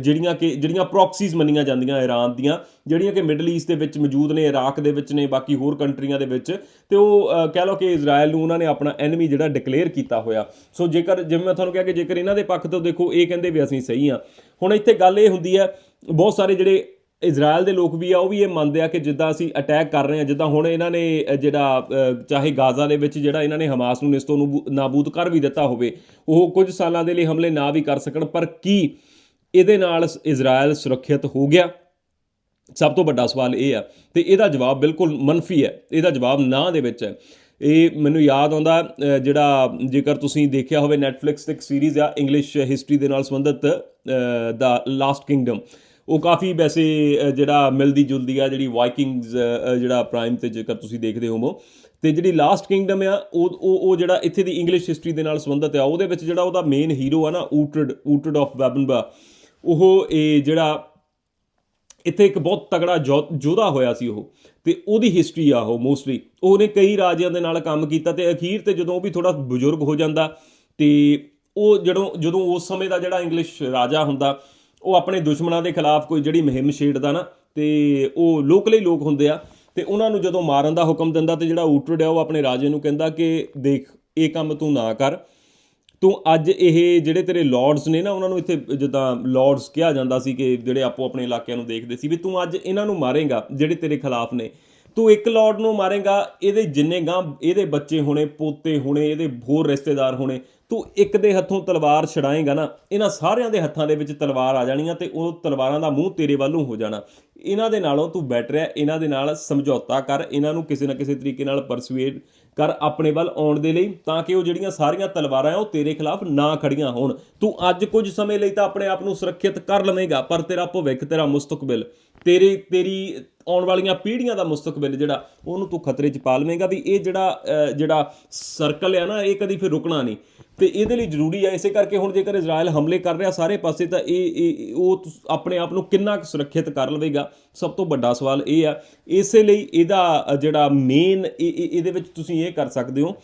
ਜਿਹੜੀਆਂ ਕਿ, ਜਿਹੜੀਆਂ ਪ੍ਰੌਕਸੀਜ਼ ਮੰਨੀਆਂ ਜਾਂਦੀਆਂ ਇਰਾਨ ਦੀਆਂ, ਜਿਹੜੀਆਂ ਕਿ ਮਿਡਲ ਈਸਟ ਦੇ ਵਿੱਚ ਮੌਜੂਦ ਨੇ ਇਰਾਕ ਦੇ ਵਿੱਚ ਨੇ, ਬਾਕੀ ਹੋਰ ਕੰਟਰੀਆਂ ਦੇ ਵਿੱਚ, ਤੇ ਉਹ ਕਹਿ ਲਓ ਕਿ ਇਜ਼ਰਾਈਲ ਨੂੰ ਉਹਨਾਂ ਨੇ ਆਪਣਾ ਐਨਮੀ ਜਿਹੜਾ ਡਿਕਲੇਅਰ ਕੀਤਾ ਹੋਇਆ। ਸੋ ਜੇਕਰ, ਜਿਵੇਂ ਮੈਂ ਤੁਹਾਨੂੰ ਕਿਹਾ ਕਿ ਜੇਕਰ ਇਹਨਾਂ ਦੇ ਪੱਖ ਤੋਂ ਦੇਖੋ, ਇਹ ਕਹਿੰਦੇ ਵੀ ਅਸੀਂ ਸਹੀ ਆ ਹੁਣ ਇੱਥੇ ਗੱਲ ਇਹ ਹੁੰਦੀ ਹੈ, ਬਹੁਤ ਸਾਰੇ ਜਿਹੜੇ ਇਜ਼ਰਾਈਲ ਦੇ ਲੋਕ ਵੀ ਆ, ਉਹ ਵੀ ਇਹ ਮੰਨਦੇ ਆ ਕਿ ਜਿੱਦਾਂ ਅਸੀਂ ਅਟੈਕ ਕਰ ਰਹੇ ਆ ਜਿੱਦਾਂ ਹੁਣ ਇਹਨਾਂ ਨੇ ਜਿਹੜਾ ਚਾਹੇ ਗਾਜ਼ਾ ਦੇ ਵਿੱਚ ਜਿਹੜਾ ਇਹਨਾਂ ਨੇ ਹਮਾਸ ਨੂੰ ਨਿਸਤੋਂ ਨੂੰ ਨਾਬੂਦ ਕਰ ਵੀ ਦਿੱਤਾ ਹੋਵੇ, ਉਹ ਕੁਝ ਸਾਲਾਂ ਦੇ ਲਈ ਹਮਲੇ ਨਾ ਵੀ ਕਰ ਸਕਣ, ਪਰ ਕੀ ਇਹਦੇ ਨਾਲ ਇਜ਼ਰਾਈਲ ਸੁਰੱਖਿਅਤ ਹੋ ਗਿਆ? ਸਭ ਤੋਂ ਵੱਡਾ ਸਵਾਲ ਇਹ ਆ, ਤੇ ਇਹਦਾ ਜਵਾਬ ਬਿਲਕੁਲ ਮੰਨਫੀ ਹੈ, ਇਹਦਾ ਜਵਾਬ ਨਾ ਦੇ ਵਿੱਚ ਹੈ। ਇਹ ਮੈਨੂੰ ਯਾਦ ਆਉਂਦਾ ਜਿਹੜਾ ਜੇਕਰ ਤੁਸੀਂ ਦੇਖਿਆ ਹੋਵੇ Netflix ਤੇ ਇੱਕ ਸੀਰੀਜ਼ ਆ ਇੰਗਲਿਸ਼ ਹਿਸਟਰੀ ਦੇ ਨਾਲ ਸੰਬੰਧਿਤ ਦਾ ਲਾਸਟ ਕਿੰਗਡਮ ਉਹ ਕਾਫੀ ਵੈਸੇ ਜਿਹੜਾ ਮਿਲਦੀ ਜੁਲਦੀ ਆ, ਜਿਹੜੀ ਵਾਈਕਿੰਗਸ ਜਿਹੜਾ ਪ੍ਰਾਈਮ ਤੇ ਜੇਕਰ ਤੁਸੀਂ ਦੇਖਦੇ ਹੋਵੋ, ਤੇ ਜਿਹੜੀ ਲਾਸਟ ਕਿੰਗਡਮ ਆ, ਉਹ ਉਹ ਉਹ ਜਿਹੜਾ ਇੱਥੇ ਦੀ ਇੰਗਲਿਸ਼ ਹਿਸਟਰੀ ਦੇ ਨਾਲ ਸੰਬੰਧਿਤ ਆ, ਉਹਦੇ ਵਿੱਚ ਜਿਹੜਾ ਉਹਦਾ ਮੇਨ ਹੀਰੋ ਆ ਨਾ ਊਟਡ ਊਟਰਡ ਆਫ ਵੈਬਨਬਾ ਉਹ ਇਹ ਜਿਹੜਾ ਇੱਥੇ ਇੱਕ ਬਹੁਤ ਤਗੜਾ ਜੋ- ਯੋਧਾ ਹੋਇਆ ਸੀ ਉਹ, ਤੇ ਉਹਦੀ ਹਿਸਟਰੀ ਆ ਉਹ ਮੋਸਟਲੀ ਉਹਨੇ ਕਈ ਰਾਜਿਆਂ ਦੇ ਨਾਲ ਕੰਮ ਕੀਤਾ, ਤੇ ਅਖੀਰ ਤੇ ਜਦੋਂ ਉਹ ਵੀ ਥੋੜਾ ਬਜ਼ੁਰਗ ਹੋ ਜਾਂਦਾ, ਤੇ ਉਹ ਜਦੋਂ ਜਦੋਂ ਉਸ ਸਮੇਂ ਦਾ ਜਿਹੜਾ ਇੰਗਲਿਸ਼ ਰਾਜਾ ਹੁੰਦਾ ਉਹ ਆਪਣੇ ਦੁਸ਼ਮਣਾਂ ਦੇ ਖਿਲਾਫ ਕੋਈ ਜਿਹੜੀ ਮੁਹਿੰਮ ਛੇੜਦਾ ਨਾ, ਤੇ ਉਹ ਲੋਕਲੀ ਲੋਕ ਹੁੰਦੇ ਆ, ਤੇ ਉਹਨਾਂ ਨੂੰ ਜਦੋਂ ਮਾਰਨ ਦਾ ਹੁਕਮ ਦਿੰਦਾ ਤੇ ਜਿਹੜਾ ਊਟਰਡ ਆ, ਉਹ ਆਪਣੇ ਰਾਜੇ ਨੂੰ ਕਹਿੰਦਾ ਕਿ ਦੇਖ, ਇਹ ਕੰਮ ਤੂੰ ਨਾ ਕਰ। ਤੂੰ ਅੱਜ ਇਹ ਜਿਹੜੇ ਤੇਰੇ ਲਾਰਡਸ ਨੇ ਨਾ, ਉਹਨਾਂ ਨੂੰ ਇੱਥੇ ਜਿੱਦਾਂ ਲਾਰਡਸ ਕਿਹਾ ਜਾਂਦਾ ਸੀ ਕਿ ਜਿਹੜੇ ਆਪੋ ਆਪਣੇ ਇਲਾਕਿਆਂ ਨੂੰ ਦੇਖਦੇ ਸੀ ਵੀ ਤੂੰ ਅੱਜ ਇਹਨਾਂ ਨੂੰ ਮਾਰੇਗਾ, ਜਿਹੜੇ ਤੇਰੇ ਖਿਲਾਫ ਨੇ। ਤੂੰ ਇੱਕ ਲਾਰਡ ਨੂੰ ਮਾਰੇਗਾ, ਇਹਦੇ ਜਿੰਨੇ ਗਾਂ ਇਹਦੇ ਬੱਚੇ ਹੋਣੇ, ਪੋਤੇ ਹੋਣੇ, ਇਹਦੇ ਹੋਰ ਰਿਸ਼ਤੇਦਾਰ ਹੋਣੇ ਤੂੰ ਇੱਕ ਦੇ ਹੱਥੋਂ ਤਲਵਾਰ ਛਡਾਏਗਾ ਨਾ, ਇਹਨਾਂ ਸਾਰਿਆਂ ਦੇ ਹੱਥਾਂ ਦੇ ਵਿੱਚ ਤਲਵਾਰ ਆ ਜਾਣੀਆਂ ਤੇ ਉਹ ਤਲਵਾਰਾਂ ਦਾ ਮੂੰਹ ਤੇਰੇ ਵੱਲੋਂ ਹੋ ਜਾਣਾ। ਇਹਨਾਂ ਦੇ ਨਾਲੋਂ ਤੂੰ ਬੈਟਰ ਹੈ ਇਹਨਾਂ ਦੇ ਨਾਲ ਸਮਝੌਤਾ ਕਰ, ਇਹਨਾਂ ਨੂੰ ਕਿਸੇ ਨਾ ਕਿਸੇ ਤਰੀਕੇ ਨਾਲ ਪਰਸੂਏਡ ਕਰ ਆਪਣੇ ਵੱਲ ਆਉਣ ਦੇ ਲਈ, ਤਾਂ ਕਿ ਉਹ ਜਿਹੜੀਆਂ ਸਾਰੀਆਂ ਤਲਵਾਰਾਂ ਆ ਉਹ ਤੇਰੇ ਖਿਲਾਫ ਨਾ ਖੜੀਆਂ ਹੋਣ। ਤੂੰ ਅੱਜ ਕੁਝ ਸਮੇਂ ਲਈ ਤਾਂ ਆਪਣੇ ਆਪ ਨੂੰ ਸੁਰੱਖਿਅਤ ਕਰ ਲਵੇਂਗਾ, ਪਰ ਤੇਰਾ ਭਵਿੱਖ, ਤੇਰਾ ਮੁਸਤਕਬਲ, ਤੇਰੀ ਤੇਰੀ ਆਉਣ ਵਾਲੀਆਂ ਪੀੜ੍ਹੀਆਂ ਦਾ ਮੁਸਤਕਬਲ ਜਿਹੜਾ, ਉਹਨੂੰ ਤੂੰ ਖਤਰੇ 'ਚ ਪਾ ਲਵੇਂਗਾ ਵੀ ਇਹ ਜਿਹੜਾ ਜਿਹੜਾ ਸਰਕਲ ਆ ਨਾ, ਇਹ ਕਦੀ ਫਿਰ ਰੁਕਣਾ ਨਹੀਂ। ਤੇ ਇਹਦੇ ਲਈ ਜ਼ਰੂਰੀ ਆ, ਇਸੇ ਕਰਕੇ ਹੁਣ ਜੇਕਰ ਇਜ਼ਰਾਈਲ ਹਮਲੇ ਕਰ ਰਿਹਾ ਸਾਰੇ ਪਾਸੇ, ਤਾਂ ਇਹ ਉਹ ਆਪਣੇ ਆਪ ਨੂੰ ਕਿੰਨਾ ਕੁ ਸੁਰੱਖਿਅਤ ਕਰ ਲਵੇਗਾ? ਸਭ ਤੋਂ ਵੱਡਾ ਸਵਾਲ ਇਹ ਆ। ਇਸੇ ਲਈ ਇਹਦਾ ਜਿਹੜਾ ਮੇਨ ਇਹਦੇ ਵਿੱਚ ਤੁਸੀਂ ਇਹ ਕਰ ਸਕਦੇ ਹੋ